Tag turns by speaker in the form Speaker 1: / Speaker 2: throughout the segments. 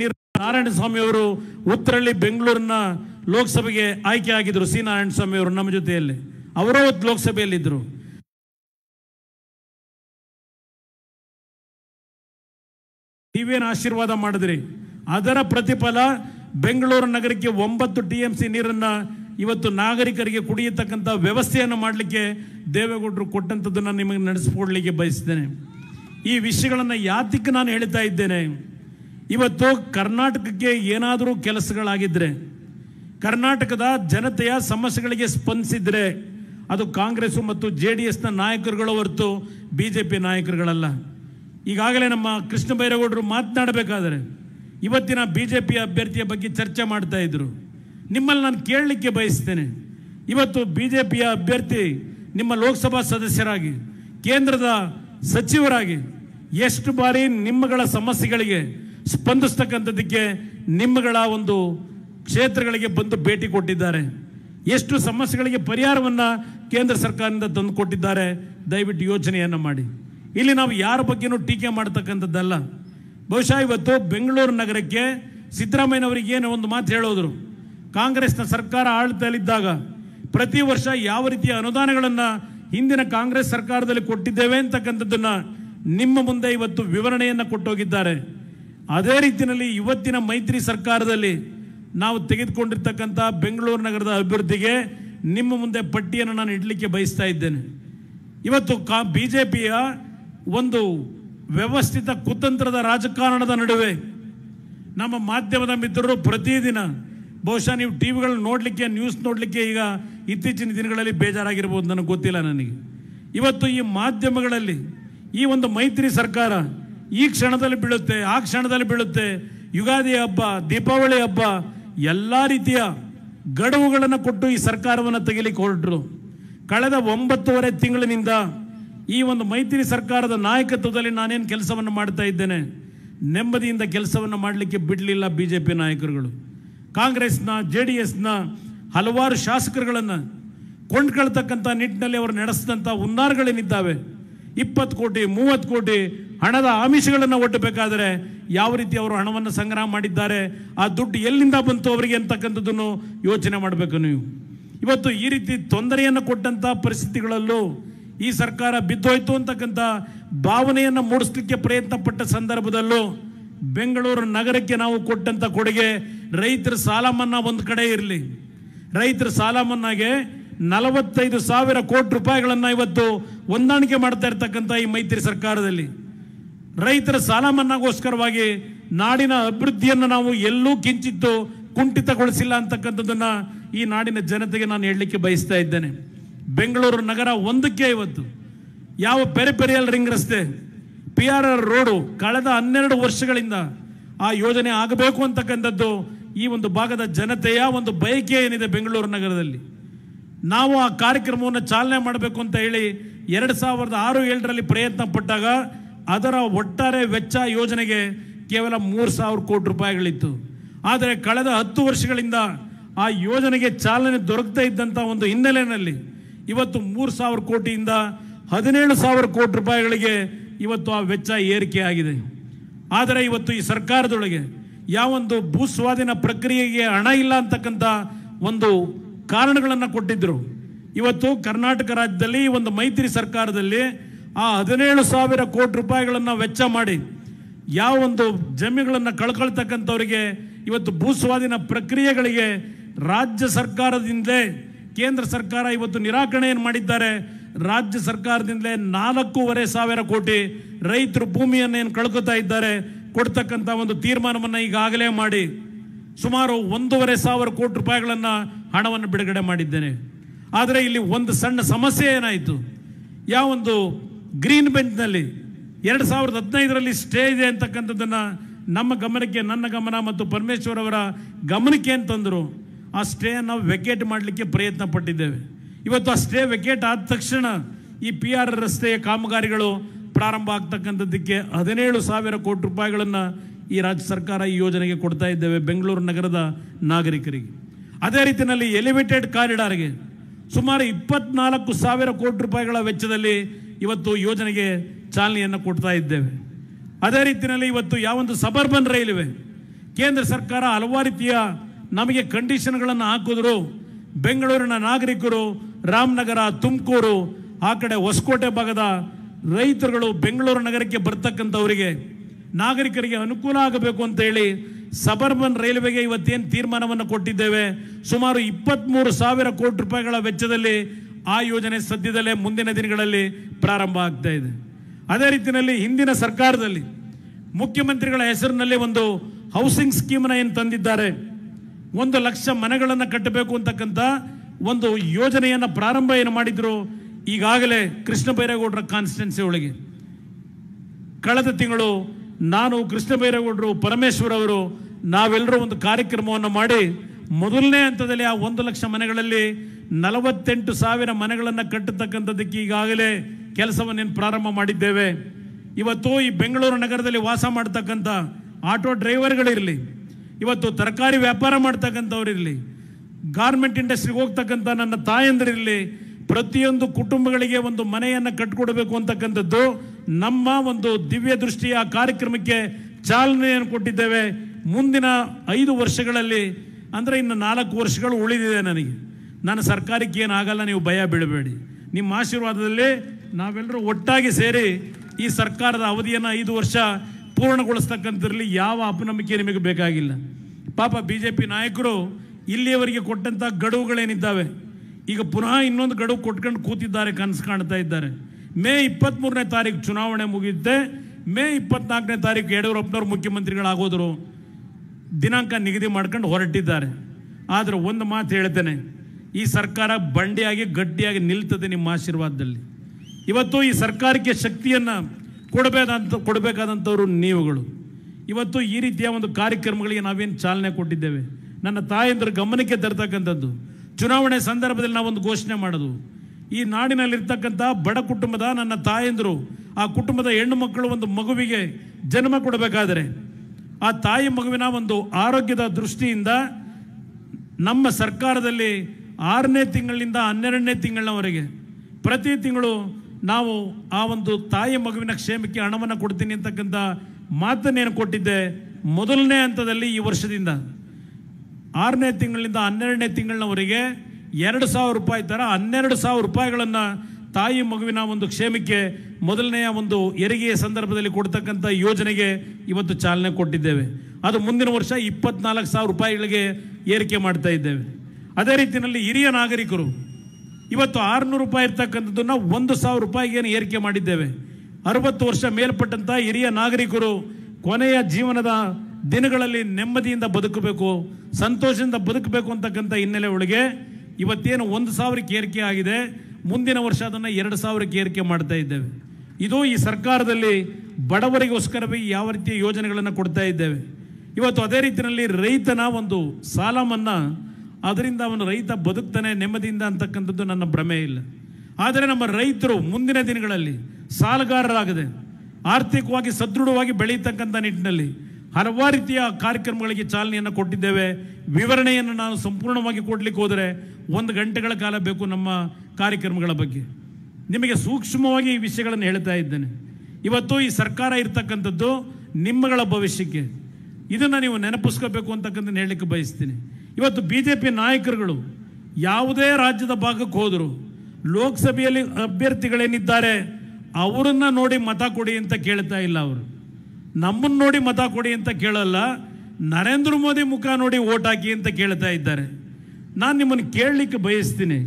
Speaker 1: ನೀರು. ನಾರಾಯಣಸ್ವಾಮಿ ಅವರು ಉತ್ತರಳ್ಳಿ ಬೆಂಗಳೂರಿನ ಲೋಕಸಭೆಗೆ ಆಯ್ಕೆ ಆಗಿದ್ರು ಸಿ. ನಾರಾಯಣ ಸ್ವಾಮಿ ಅವರು ನಮ್ಮ ಜೊತೆಯಲ್ಲಿ. ಅವರೂ ಲೋಕಸಭೆಯಲ್ಲಿದ್ದರು. ನೀವೇನು ಆಶೀರ್ವಾದ ಮಾಡಿದ್ರಿ? ಅದರ ಪ್ರತಿಫಲ ಬೆಂಗಳೂರು ನಗರಕ್ಕೆ ಒಂಬತ್ತು ಟಿ ಎಂ ಸಿ ನೀರನ್ನ ಇವತ್ತು ನಾಗರಿಕರಿಗೆ ಕುಡಿಯತಕ್ಕಂಥ ವ್ಯವಸ್ಥೆಯನ್ನು ಮಾಡಲಿಕ್ಕೆ ದೇವೇಗೌಡರು ಕೊಟ್ಟಂಥದ್ದನ್ನು ನಿಮಗೆ ನಡೆಸಿಕೊಡ್ಲಿಕ್ಕೆ ಬಯಸಿದ್ದೇನೆ ಈ ವಿಷಯಗಳನ್ನು ಯಾತಕ್ಕೆ ನಾನು ಹೇಳ್ತಾ ಇದ್ದೇನೆ? ಇವತ್ತು ಕರ್ನಾಟಕಕ್ಕೆ ಏನಾದರೂ ಕೆಲಸಗಳಾಗಿದ್ರೆ, ಕರ್ನಾಟಕದ ಜನತೆಯ ಸಮಸ್ಯೆಗಳಿಗೆ ಸ್ಪಂದಿಸಿದ್ರೆ, ಅದು ಕಾಂಗ್ರೆಸ್ ಮತ್ತು ಜೆ ಡಿ ಎಸ್ನ ನಾಯಕರುಗಳು ಹೊರತು ಬಿ ಜೆ ಪಿ ನಾಯಕರುಗಳಲ್ಲ. ಈಗಾಗಲೇ ನಮ್ಮ ಕೃಷ್ಣ ಬೈರೇಗೌಡರು ಮಾತನಾಡಬೇಕಾದರೆ, ಇವತ್ತಿನ ಬಿ ಜೆ ಪಿ ಅಭ್ಯರ್ಥಿಯ ಬಗ್ಗೆ ಚರ್ಚೆ ಮಾಡ್ತಾ ಇದ್ರು. ನಿಮ್ಮಲ್ಲಿ ನಾನು ಕೇಳಲಿಕ್ಕೆ ಬಯಸ್ತೇನೆ, ಇವತ್ತು ಬಿ ಜೆ ಪಿಯ ಅಭ್ಯರ್ಥಿ ನಿಮ್ಮ ಲೋಕಸಭಾ ಸದಸ್ಯರಾಗಿ, ಕೇಂದ್ರದ ಸಚಿವರಾಗಿ, ಎಷ್ಟು ಬಾರಿ ನಿಮ್ಮಗಳ ಸಮಸ್ಯೆಗಳಿಗೆ ಸ್ಪಂದಿಸ್ತಕ್ಕಂಥದ್ದಕ್ಕೆ ನಿಮ್ಮಗಳ ಒಂದು ಕ್ಷೇತ್ರಗಳಿಗೆ ಬಂದು ಭೇಟಿ ಕೊಟ್ಟಿದ್ದಾರೆ. ಎಷ್ಟು ಸಮಸ್ಯೆಗಳಿಗೆ ಪರಿಹಾರವನ್ನು ಕೇಂದ್ರ ಸರ್ಕಾರದಿಂದ ತಂದು ಕೊಟ್ಟಿದ್ದಾರೆ, ದಯವಿಟ್ಟು ಯೋಚನೆಯನ್ನು ಮಾಡಿ. ಇಲ್ಲಿ ನಾವು ಯಾರ ಬಗ್ಗೆನೂ ಟೀಕೆ ಮಾಡ್ತಕ್ಕಂಥದ್ದಲ್ಲ. ಬಹುಶಃ ಇವತ್ತು ಬೆಂಗಳೂರು ನಗರಕ್ಕೆ ಸಿದ್ದರಾಮಯ್ಯನವರಿಗೆ ಏನು ಒಂದು ಮಾತು ಹೇಳೋದ್ರು. ಕಾಂಗ್ರೆಸ್ನ ಸರ್ಕಾರ ಆಳ್ತಲಿದ್ದಾಗ ಪ್ರತಿ ವರ್ಷ ಯಾವ ರೀತಿಯ ಅನುದಾನಗಳನ್ನು ಹಿಂದಿನ ಕಾಂಗ್ರೆಸ್ ಸರ್ಕಾರದಲ್ಲಿ ಕೊಟ್ಟಿದ್ದೇವೆ ಅಂತಕ್ಕಂಥದ್ದನ್ನು ನಿಮ್ಮ ಮುಂದೆ ಇವತ್ತು ವಿವರಣೆಯನ್ನು ಕೊಟ್ಟೋಗಿದ್ದಾರೆ. ಅದೇ ರೀತಿಯಲ್ಲಿ ಇವತ್ತಿನ ಮೈತ್ರಿ ಸರ್ಕಾರದಲ್ಲಿ ನಾವು ತೆಗೆದುಕೊಂಡಿರ್ತಕ್ಕಂಥ ಬೆಂಗಳೂರು ನಗರದ ಅಭಿವೃದ್ಧಿಗೆ ನಿಮ್ಮ ಮುಂದೆ ಪಟ್ಟಿಯನ್ನು ನಾನು ಇಡಲಿಕ್ಕೆ ಬಯಸ್ತಾ ಇದ್ದೇನೆ. ಇವತ್ತು ಕಾ ಬಿ ಜೆ ಪಿಯ ಒಂದು ವ್ಯವಸ್ಥಿತ ಕುತಂತ್ರದ ರಾಜಕಾರಣದ ನಡುವೆ ನಮ್ಮ ಮಾಧ್ಯಮದ ಮಿತ್ರರು ಪ್ರತಿದಿನ ಬಹುಶಃ ನೀವು ಟಿ ವಿಗಳನ್ನ ನೋಡಲಿಕ್ಕೆ, ನ್ಯೂಸ್ ನೋಡಲಿಕ್ಕೆ ಈಗ ಇತ್ತೀಚಿನ ದಿನಗಳಲ್ಲಿ ಬೇಜಾರಾಗಿರ್ಬೋದು, ನನಗೆ ಗೊತ್ತಿಲ್ಲ ನನಗೆ. ಇವತ್ತು ಈ ಮಾಧ್ಯಮಗಳಲ್ಲಿ ಈ ಒಂದು ಮೈತ್ರಿ ಸರ್ಕಾರ ಈ ಕ್ಷಣದಲ್ಲಿ ಬೀಳುತ್ತೆ, ಆ ಕ್ಷಣದಲ್ಲಿ ಬೀಳುತ್ತೆ. ಯುಗಾದಿ ಹಬ್ಬ, ದೀಪಾವಳಿ ಹಬ್ಬ, ಎಲ್ಲ ರೀತಿಯ ಗಡುವುಗಳನ್ನು ಕೊಟ್ಟು ಈ ಸರ್ಕಾರವನ್ನು ತೆಗಿಲಿಕ್ಕೆ ಹೊರಟರು. ಕಳೆದ ಒಂಬತ್ತುವರೆ ತಿಂಗಳಿನಿಂದ ಈ ಒಂದು ಮೈತ್ರಿ ಸರ್ಕಾರದ ನಾಯಕತ್ವದಲ್ಲಿ ನಾನೇನು ಕೆಲಸವನ್ನು ಮಾಡ್ತಾ ಇದ್ದೇನೆ, ನೆಮ್ಮದಿಯಿಂದ ಕೆಲಸವನ್ನು ಮಾಡಲಿಕ್ಕೆ ಬಿಡಲಿಲ್ಲ ಬಿ ಜೆ ಪಿ ನಾಯಕರುಗಳು. ಕಾಂಗ್ರೆಸ್ನ ಜೆ ಡಿ ಎಸ್ನ ಹಲವಾರು ಶಾಸಕರುಗಳನ್ನು ಕೊಂಡ್ಕೊಳ್ತಕ್ಕಂಥ ನಿಟ್ಟಿನಲ್ಲಿ ಅವರು ನಡೆಸಿದಂಥ ಹುನ್ನಾರಗಳೇನಿದ್ದಾವೆ? ಇಪ್ಪತ್ತು ಕೋಟಿ, ಮೂವತ್ತು ಕೋಟಿ ಹಣದ ಆಮಿಷಗಳನ್ನು ಒಡ್ಡಬೇಕಾದರೆ ಯಾವ ರೀತಿ ಅವರು ಹಣವನ್ನು ಸಂಗ್ರಹ ಮಾಡಿದ್ದಾರೆ, ಆ ದುಡ್ಡು ಎಲ್ಲಿಂದ ಬಂತು ಅವರಿಗೆ ಅಂತಕ್ಕಂಥದ್ದನ್ನು ಯೋಚನೆ ಮಾಡಬೇಕು ನೀವು. ಇವತ್ತು ಈ ರೀತಿ ತೊಂದರೆಯನ್ನು ಕೊಟ್ಟಂಥ ಪರಿಸ್ಥಿತಿಗಳಲ್ಲೂ ಈ ಸರ್ಕಾರ ಬಿದ್ದೋಯ್ತು ಅಂತಕ್ಕಂಥ ಭಾವನೆಯನ್ನು ಮೂಡಿಸ್ಲಿಕ್ಕೆ ಪ್ರಯತ್ನ ಪಟ್ಟ ಸಂದರ್ಭದಲ್ಲೂ ಬೆಂಗಳೂರು ನಗರಕ್ಕೆ ನಾವು ಕೊಟ್ಟಂಥ ಕೊಡುಗೆ ರೈತರ ಸಾಲ ಮನ್ನಾ ಒಂದು ಕಡೆ ಇರಲಿ. ರೈತರ ಸಾಲ ಮನ್ನಾಗೆ ನಲವತ್ತೈದು ಸಾವಿರ ಕೋಟಿ ರೂಪಾಯಿಗಳನ್ನು ಇವತ್ತು ಹೊಂದಾಣಿಕೆ ಮಾಡ್ತಾ ಇರ್ತಕ್ಕಂಥ ಈ ಮೈತ್ರಿ ಸರ್ಕಾರದಲ್ಲಿ. ರೈತರ ಸಾಲ ಮನ್ನಾಗೋಸ್ಕರವಾಗಿ ನಾಡಿನ ಅಭಿವೃದ್ಧಿಯನ್ನು ನಾವು ಎಲ್ಲೂ ಕಿಂಚಿತ್ತು ಕುಂಠಿತಗೊಳಿಸಿಲ್ಲ ಅಂತಕ್ಕಂಥದ್ದನ್ನ ಈ ನಾಡಿನ ಜನತೆಗೆ ನಾನು ಹೇಳಲಿಕ್ಕೆ ಬಯಸ್ತಾ ಇದ್ದೇನೆ. ಬೆಂಗಳೂರು ನಗರ ಒಂದಕ್ಕೆ ಇವತ್ತು ಯಾವ ಪೆರಿಪೆರಿಯಲ್ ರಿಂಗ್ ರಸ್ತೆ. ಪಿ ಆರ್ ಆರ್ ರೋಡು ಕಳೆದ ಹನ್ನೆರಡು ವರ್ಷಗಳಿಂದ ಆ ಯೋಜನೆ ಆಗಬೇಕು ಅಂತಕ್ಕಂಥದ್ದು ಈ ಒಂದು ಭಾಗದ ಜನತೆಯ ಒಂದು ಬಯಕೆ ಏನಿದೆ ಬೆಂಗಳೂರು ನಗರದಲ್ಲಿ. ನಾವು ಆ ಕಾರ್ಯಕ್ರಮವನ್ನು ಚಾಲನೆ ಮಾಡಬೇಕು ಅಂತ ಹೇಳಿ ಎರಡು ಸಾವಿರದ ಆರು ಏಳರಲ್ಲಿ ಪ್ರಯತ್ನ ಪಟ್ಟಾಗ ಅದರ ಒಟ್ಟಾರೆ ವೆಚ್ಚ ಯೋಜನೆಗೆ ಕೇವಲ ಮೂರು ಸಾವಿರ ಕೋಟಿ ರೂಪಾಯಿಗಳಿತ್ತು. ಆದರೆ ಕಳೆದ ಹತ್ತು ವರ್ಷಗಳಿಂದ ಆ ಯೋಜನೆಗೆ ಚಾಲನೆ ದೊರಕ್ತಾ ಇದ್ದಂಥ ಒಂದು ಹಿನ್ನೆಲೆಯಲ್ಲಿ ಇವತ್ತು ಮೂರು ಸಾವಿರ ಕೋಟಿಯಿಂದ ಹದಿನೇಳು ಸಾವಿರ ಕೋಟಿ ರೂಪಾಯಿಗಳಿಗೆ ಇವತ್ತು ಆ ವೆಚ್ಚ ಏರಿಕೆ ಆಗಿದೆ ಆದರೆ ಇವತ್ತು ಈ ಸರ್ಕಾರದೊಳಗೆ ಯಾವೊಂದು ಭೂಸ್ವಾಧೀನ ಪ್ರಕ್ರಿಯೆಗೆ ಹಣ ಇಲ್ಲ ಅಂತಕ್ಕಂಥ ಒಂದು ಕಾರಣಗಳನ್ನು ಕೊಟ್ಟಿದ್ದರು ಇವತ್ತು ಕರ್ನಾಟಕ ರಾಜ್ಯದಲ್ಲಿ ಒಂದು ಮೈತ್ರಿ ಸರ್ಕಾರದಲ್ಲಿ ಆ ಹದಿನೇಳು ಸಾವಿರ ಕೋಟಿ ರೂಪಾಯಿಗಳನ್ನು ವೆಚ್ಚ ಮಾಡಿ ಯಾವ ಒಂದು ಜಮೀನುಗಳನ್ನು ಕಳ್ಕೊಳ್ತಕ್ಕಂಥವರಿಗೆ ಇವತ್ತು ಭೂಸ್ವಾಧೀನ ಪ್ರಕ್ರಿಯೆಗಳಿಗೆ ರಾಜ್ಯ ಸರ್ಕಾರದಿಂದಲೇ, ಕೇಂದ್ರ ಸರ್ಕಾರ ಇವತ್ತು ನಿರಾಕರಣೆಯನ್ನು ಮಾಡಿದ್ದಾರೆ. ರಾಜ್ಯ ಸರ್ಕಾರದಿಂದಲೇ ನಾಲ್ಕೂವರೆ ಸಾವಿರ ಕೋಟಿ ರೈತರು ಭೂಮಿಯನ್ನು ಏನು ಕಳ್ಕೊತಾ ಇದ್ದಾರೆ ಕೊಡ್ತಕ್ಕಂಥ ಒಂದು ತೀರ್ಮಾನವನ್ನು ಈಗಾಗಲೇ ಮಾಡಿ. ಸುಮಾರು ಒಂದೂವರೆ ಸಾವಿರ ಕೋಟಿ ರೂಪಾಯಿಗಳನ್ನು ಹಣವನ್ನು ಬಿಡುಗಡೆ ಮಾಡಿದ್ದೇನೆ. ಆದರೆ ಇಲ್ಲಿ ಒಂದು ಸಣ್ಣ ಸಮಸ್ಯೆ ಏನಾಯಿತು? ಯಾವೊಂದು ಗ್ರೀನ್ ಬೆಂಚ್ನಲ್ಲಿ ಎರಡು ಸಾವಿರದ ಹದಿನೈದರಲ್ಲಿ ಸ್ಟೇ ಇದೆ ಅಂತಕ್ಕಂಥದ್ದನ್ನು ನಮ್ಮ ಗಮನಕ್ಕೆ, ನನ್ನ ಗಮನ ಮತ್ತು ಪರಮೇಶ್ವರ್ ಅವರ ಗಮನಕ್ಕೆ ಅಂತಂದರು ಆ ಸ್ಟೇಯನ್ನು ವೆಕೇಟ್ ಮಾಡಲಿಕ್ಕೆ ಪ್ರಯತ್ನ ಪಟ್ಟಿದ್ದೇವೆ. ಇವತ್ತು ಆ ಸ್ಟೇ ವೆಕೇಟ್ ಆದ ತಕ್ಷಣ ಈ ಪಿ ಆರ್ ರಸ್ತೆಯ ಕಾಮಗಾರಿಗಳು ಪ್ರಾರಂಭ ಆಗ್ತಕ್ಕಂಥದ್ದಕ್ಕೆ ಹದಿನೇಳು ಸಾವಿರ ಕೋಟಿ ರೂಪಾಯಿಗಳನ್ನು ಈ ರಾಜ್ಯ ಸರ್ಕಾರ ಈ ಯೋಜನೆಗೆ ಕೊಡ್ತಾ ಇದ್ದೇವೆ ಬೆಂಗಳೂರು ನಗರದ ನಾಗರಿಕರಿಗೆ. ಅದೇ ರೀತಿಯಲ್ಲಿ ಎಲಿವೇಟೆಡ್ ಕಾರಿಡಾರ್ಗೆ ಸುಮಾರು ಇಪ್ಪತ್ನಾಲ್ಕು ಸಾವಿರ ಕೋಟಿ ರೂಪಾಯಿಗಳ ವೆಚ್ಚದಲ್ಲಿ ಇವತ್ತು ಯೋಜನೆಗೆ ಚಾಲನೆಯನ್ನು ಕೊಡ್ತಾ ಇದ್ದೇವೆ. ಅದೇ ರೀತಿಯಲ್ಲಿ ಇವತ್ತು ಯಾವೊಂದು ಸಬರ್ಬನ್ ರೈಲ್ವೆ, ಕೇಂದ್ರ ಸರ್ಕಾರ ಹಲವಾರು ರೀತಿಯ ನಮಗೆ ಕಂಡೀಷನ್ಗಳನ್ನು ಹಾಕಿದ್ರು. ಬೆಂಗಳೂರಿನ ನಾಗರಿಕರು, ರಾಮನಗರ, ತುಮಕೂರು, ಆ ಕಡೆ ಹೊಸಕೋಟೆ ಭಾಗದ ರೈತರುಗಳು ಬೆಂಗಳೂರು ನಗರಕ್ಕೆ ಬರ್ತಕ್ಕಂಥವರಿಗೆ ನಾಗರಿಕರಿಗೆ ಅನುಕೂಲ ಆಗಬೇಕು ಅಂತ ಹೇಳಿ ಸಬರ್ಬನ್ ರೈಲ್ವೆಗೆ ಇವತ್ತೇನು ತೀರ್ಮಾನವನ್ನು ಕೊಟ್ಟಿದ್ದೇವೆ. ಸುಮಾರು ಇಪ್ಪತ್ತ್ಮೂರು ಸಾವಿರ ಕೋಟಿ ರೂಪಾಯಿಗಳ ವೆಚ್ಚದಲ್ಲಿ ಆ ಯೋಜನೆ ಸದ್ಯದಲ್ಲೇ ಮುಂದಿನ ದಿನಗಳಲ್ಲಿ ಪ್ರಾರಂಭ ಆಗ್ತಾ ಇದೆ. ಅದೇ ರೀತಿಯಲ್ಲಿ ಹಿಂದಿನ ಸರ್ಕಾರದಲ್ಲಿ ಮುಖ್ಯಮಂತ್ರಿಗಳ ಹೆಸರಿನಲ್ಲಿ ಒಂದು ಹೌಸಿಂಗ್ ಸ್ಕೀಮ್ನ ಏನು ತಂದಿದ್ದಾರೆ? ಒಂದು ಲಕ್ಷ ಮನೆಗಳನ್ನು ಕಟ್ಟಬೇಕು ಅಂತಕ್ಕಂಥ ಒಂದು ಯೋಜನೆಯನ್ನು ಪ್ರಾರಂಭ ಏನು ಮಾಡಿದ್ರು? ಈಗಾಗಲೇ ಕೃಷ್ಣ ಬೈರೇಗೌಡರ ಕಾನ್ಸ್ಟಿಟ್ಯೂನ್ಸಿ ಒಳಗೆ. ಕಳೆದ ತಿಂಗಳು ನಾನು ಕೃಷ್ಣ ಬೈರೇಗೌಡರು ಪರಮೇಶ್ವರ್ ಅವರು ನಾವೆಲ್ಲರೂ ಒಂದು ಕಾರ್ಯಕ್ರಮವನ್ನು ಮಾಡಿ ಮೊದಲನೇ ಹಂತದಲ್ಲಿ ಆ ಒಂದು ಲಕ್ಷ ಮನೆಗಳಲ್ಲಿ ನಲವತ್ತೆಂಟು ಸಾವಿರ ಮನೆಗಳನ್ನು ಕಟ್ಟತಕ್ಕಂಥದ್ದಕ್ಕೆ ಈಗಾಗಲೇ ಕೆಲಸವನ್ನೇನು ಪ್ರಾರಂಭ ಮಾಡಿದ್ದೇವೆ. ಇವತ್ತು ಈ ಬೆಂಗಳೂರು ನಗರದಲ್ಲಿ ವಾಸ ಮಾಡ್ತಕ್ಕಂಥ ಆಟೋ ಡ್ರೈವರ್ಗಳಿರಲಿ ಇವತ್ತು ತರಕಾರಿ ವ್ಯಾಪಾರ ಮಾಡ್ತಕ್ಕಂಥವ್ರಿರಲಿ ಗಾರ್ಮೆಂಟ್ ಇಂಡಸ್ಟ್ರಿಗೆ ಹೋಗ್ತಕ್ಕಂಥ ನನ್ನ ತಾಯಂದಿರಿರಲಿ ಪ್ರತಿಯೊಂದು ಕುಟುಂಬಗಳಿಗೆ ಒಂದು ಮನೆಯನ್ನು ಕಟ್ಟಿಕೊಡಬೇಕು ಅಂತಕ್ಕಂಥದ್ದು ನಮ್ಮ ಒಂದು ದಿವ್ಯ ದೃಷ್ಟಿಯ ಕಾರ್ಯಕ್ರಮಕ್ಕೆ ಚಾಲನೆಯನ್ನು ಕೊಟ್ಟಿದ್ದೇವೆ. ಮುಂದಿನ ಐದು ವರ್ಷಗಳಲ್ಲಿ, ಅಂದರೆ ಇನ್ನು ನಾಲ್ಕು ವರ್ಷಗಳು ಉಳಿದಿದೆ ನನಗೆ. ನನ್ನ ಸರ್ಕಾರಕ್ಕೆ ಏನಾಗಲ್ಲ, ನೀವು ಭಯ ಬೀಳಬೇಡಿ. ನಿಮ್ಮ ಆಶೀರ್ವಾದದಲ್ಲಿ ನಾವೆಲ್ಲರೂ ಒಟ್ಟಾಗಿ ಸೇರಿ ಈ ಸರ್ಕಾರದ ಅವಧಿಯನ್ನು ಐದು ವರ್ಷ ಪೂರ್ಣಗೊಳಿಸ್ತಕ್ಕಂಥದ್ರಲ್ಲಿ ಯಾವ ಅಪನಂಬಿಕೆ ನಿಮಗೆ ಬೇಕಾಗಿಲ್ಲ. ಪಾಪ ಬಿ ಜೆ ಪಿ ನಾಯಕರು ಇಲ್ಲಿಯವರೆಗೆ ಕೊಟ್ಟಂಥ ಗಡುವುಗಳೇನಿದ್ದಾವೆ? ಈಗ ಪುನಃ ಇನ್ನೊಂದು ಗಡುವು ಕೊಟ್ಕೊಂಡು ಕೂತಿದ್ದಾರೆ ಕನಸು ಕಾಣ್ತಾ ಇದ್ದಾರೆ. ಮೇ ಇಪ್ಪತ್ತ್ಮೂರನೇ ತಾರೀಕು ಚುನಾವಣೆ ಮುಗಿಯುತ್ತೆ. ಮೇ ಇಪ್ಪತ್ನಾಲ್ಕನೇ ತಾರೀಕು ಯಡಿಯೂರಪ್ಪನವ್ರು ಮುಖ್ಯಮಂತ್ರಿಗಳಾಗೋದ್ರು. ದಿನಾಂಕ ನಿಗದಿ ಮಾಡ್ಕೊಂಡು ಹೊರಟಿದ್ದಾರೆ. ಆದರೆ ಒಂದು ಮಾತು ಹೇಳ್ತೇನೆ. ಈ ಸರ್ಕಾರ ಬಂಡಿಯಾಗಿ ಗಟ್ಟಿಯಾಗಿ ನಿಲ್ತದೆ ನಿಮ್ಮ ಆಶೀರ್ವಾದದಲ್ಲಿ. ಇವತ್ತು ಈ ಸರ್ಕಾರಕ್ಕೆ ಶಕ್ತಿಯನ್ನು ಕೊಡಬೇಕಾದಂಥ ಕೊಡಬೇಕಾದಂಥವ್ರು ನೀವುಗಳು. ಇವತ್ತು ಈ ರೀತಿಯ ಒಂದು ಕಾರ್ಯಕ್ರಮಗಳಿಗೆ ನಾವೇನು ಚಾಲನೆ ಕೊಟ್ಟಿದ್ದೇವೆ? ನನ್ನ ತಾಯಂದ್ರ ಗಮನಕ್ಕೆ ತರ್ತಕ್ಕಂಥದ್ದು, ಚುನಾವಣೆ ಸಂದರ್ಭದಲ್ಲಿ ನಾವೊಂದು ಘೋಷಣೆ ಮಾಡೋದು. ಈ ನಾಡಿನಲ್ಲಿರ್ತಕ್ಕಂಥ ಬಡ ಕುಟುಂಬದ ನನ್ನ ತಾಯಂದರು, ಆ ಕುಟುಂಬದ ಹೆಣ್ಣು ಮಕ್ಕಳು ಒಂದು ಮಗುವಿಗೆ ಜನ್ಮ ಕೊಡಬೇಕಾದರೆ, ಆ ತಾಯಿ ಮಗುವಿನ ಒಂದು ಆರೋಗ್ಯದ ದೃಷ್ಟಿಯಿಂದ ನಮ್ಮ ಸರ್ಕಾರದಲ್ಲಿ ಆರನೇ ತಿಂಗಳಿನಿಂದ ಹನ್ನೆರಡನೇ ತಿಂಗಳಿನವರೆಗೆ ಪ್ರತಿ ತಿಂಗಳು ನಾವು ಆ ಒಂದು ತಾಯಿ ಮಗುವಿನ ಕ್ಷೇಮಕ್ಕೆ ಹಣವನ್ನು ಕೊಡ್ತೀನಿ ಅಂತಕ್ಕಂಥ ಮಾತನ್ನೇನು ಕೊಟ್ಟಿದ್ದೆ? ಮೊದಲನೇ ಹಂತದಲ್ಲಿ ಈ ವರ್ಷದಿಂದ. ಆರನೇ ತಿಂಗಳಿಂದ ಹನ್ನೆರಡನೇ ತಿಂಗಳಿನವರೆಗೆ ಎರಡು ಸಾವಿರ ರೂಪಾಯಿ ಥರ ಹನ್ನೆರಡು ಸಾವಿರ ರೂಪಾಯಿಗಳನ್ನು ತಾಯಿ ಮಗುವಿನ ಒಂದು ಕ್ಷೇಮಕ್ಕೆ ಮೊದಲನೆಯ ಒಂದು ಹೆರಿಗೆಯ ಸಂದರ್ಭದಲ್ಲಿ ಕೊಡ್ತಕ್ಕಂಥ ಯೋಜನೆಗೆ ಇವತ್ತು ಚಾಲನೆ ಕೊಟ್ಟಿದ್ದೇವೆ. ಅದು ಮುಂದಿನ ವರ್ಷ ಇಪ್ಪತ್ನಾಲ್ಕು ಸಾವಿರ ರೂಪಾಯಿಗಳಿಗೆ ಏರಿಕೆ ಮಾಡ್ತಾ ಇದ್ದೇವೆ. ಅದೇ ರೀತಿಯಲ್ಲಿ ಹಿರಿಯ ನಾಗರಿಕರು, ಇವತ್ತು ಆರುನೂರು ರೂಪಾಯಿ ಇರ್ತಕ್ಕಂಥದ್ದನ್ನು ಒಂದು ಸಾವಿರ ರೂಪಾಯಿಗೆ ಏರಿಕೆ ಮಾಡಿದ್ದೇವೆ. ಅರವತ್ತು ವರ್ಷ ಮೇಲ್ಪಟ್ಟಂಥ ಹಿರಿಯ ನಾಗರಿಕರು ಕೊನೆಯ ಜೀವನದ ದಿನಗಳಲ್ಲಿ ನೆಮ್ಮದಿಯಿಂದ ಬದುಕಬೇಕು, ಸಂತೋಷದಿಂದ ಬದುಕಬೇಕು ಅಂತಕ್ಕಂಥ ಹಿನ್ನೆಲೆ ಒಳಗೆ ಇವತ್ತೇನು ಒಂದು ಸಾವಿರಕ್ಕೆ ಏರಿಕೆ ಆಗಿದೆ, ಮುಂದಿನ ವರ್ಷ ಅದನ್ನು ಎರಡು ಸಾವಿರಕ್ಕೆ ಏರಿಕೆ ಮಾಡ್ತಾ ಇದ್ದೇವೆ. ಇದು ಈ ಸರ್ಕಾರದಲ್ಲಿ ಬಡವರಿಗೋಸ್ಕರವೇ ಯಾವ ರೀತಿಯ ಯೋಜನೆಗಳನ್ನು ಕೊಡ್ತಾ ಇದ್ದೇವೆ. ಇವತ್ತು ಅದೇ ರೀತಿಯಲ್ಲಿ ರೈತನ ಒಂದು ಸಾಲ ಮನ್ನಾ ಅದರಿಂದ ಅವನು ರೈತ ಬದುಕ್ತಾನೆ ನೆಮ್ಮದಿಯಿಂದ ಅಂತಕ್ಕಂಥದ್ದು ನನ್ನ ಭ್ರಮೆ ಇಲ್ಲ. ಆದರೆ ನಮ್ಮ ರೈತರು ಮುಂದಿನ ದಿನಗಳಲ್ಲಿ ಸಾಲಗಾರರಾಗದೆ ಆರ್ಥಿಕವಾಗಿ ಸದೃಢವಾಗಿ ಬೆಳೆಯತಕ್ಕಂಥ ನಿಟ್ಟಿನಲ್ಲಿ ಹಲವಾರು ರೀತಿಯ ಕಾರ್ಯಕ್ರಮಗಳಿಗೆ ಚಾಲನೆಯನ್ನು ಕೊಟ್ಟಿದ್ದೇವೆ. ವಿವರಣೆಯನ್ನು ನಾನು ಸಂಪೂರ್ಣವಾಗಿ ಕೊಡಲಿಕ್ಕೆ ಹೋದರೆ ಒಂದು ಗಂಟೆಗಳ ಕಾಲ ಬೇಕು ನಮ್ಮ ಕಾರ್ಯಕ್ರಮಗಳ ಬಗ್ಗೆ. ನಿಮಗೆ ಸೂಕ್ಷ್ಮವಾಗಿ ಈ ವಿಷಯಗಳನ್ನು ಹೇಳ್ತಾ ಇದ್ದೇನೆ. ಇವತ್ತು ಈ ಸರ್ಕಾರ ಇರತಕ್ಕಂಥದ್ದು ನಿಮ್ಮಗಳ ಭವಿಷ್ಯಕ್ಕೆ. ಇದನ್ನು ನೀವು ನೆನಪಿಸ್ಕೋಬೇಕು ಅಂತಕ್ಕಂಥ ಹೇಳಲಿಕ್ಕೆ ಬಯಸ್ತೀನಿ. ಇವತ್ತು ಬಿ ಜೆ ಪಿ ನಾಯಕರುಗಳು ಯಾವುದೇ ರಾಜ್ಯದ ಭಾಗಕ್ಕೆ ಹೋದರು ಲೋಕಸಭೆಯಲ್ಲಿ ಅಭ್ಯರ್ಥಿಗಳೇನಿದ್ದಾರೆ ಅವರನ್ನು ನೋಡಿ ಮತ ಕೊಡಿ ಅಂತ ಕೇಳ್ತಾ ಇಲ್ಲ ಅವರು. ನಮ್ಮನ್ನು ನೋಡಿ ಮತ ಕೊಡಿ ಅಂತ ಕೇಳಲ್ಲ, ನರೇಂದ್ರ ಮೋದಿ ಮುಖ ನೋಡಿ ಓಟ್ ಹಾಕಿ ಅಂತ ಕೇಳ್ತಾ ಇದ್ದಾರೆ. ನಾನು ನಿಮ್ಮನ್ನು ಕೇಳಲಿಕ್ಕೆ ಬಯಸ್ತೀನಿ.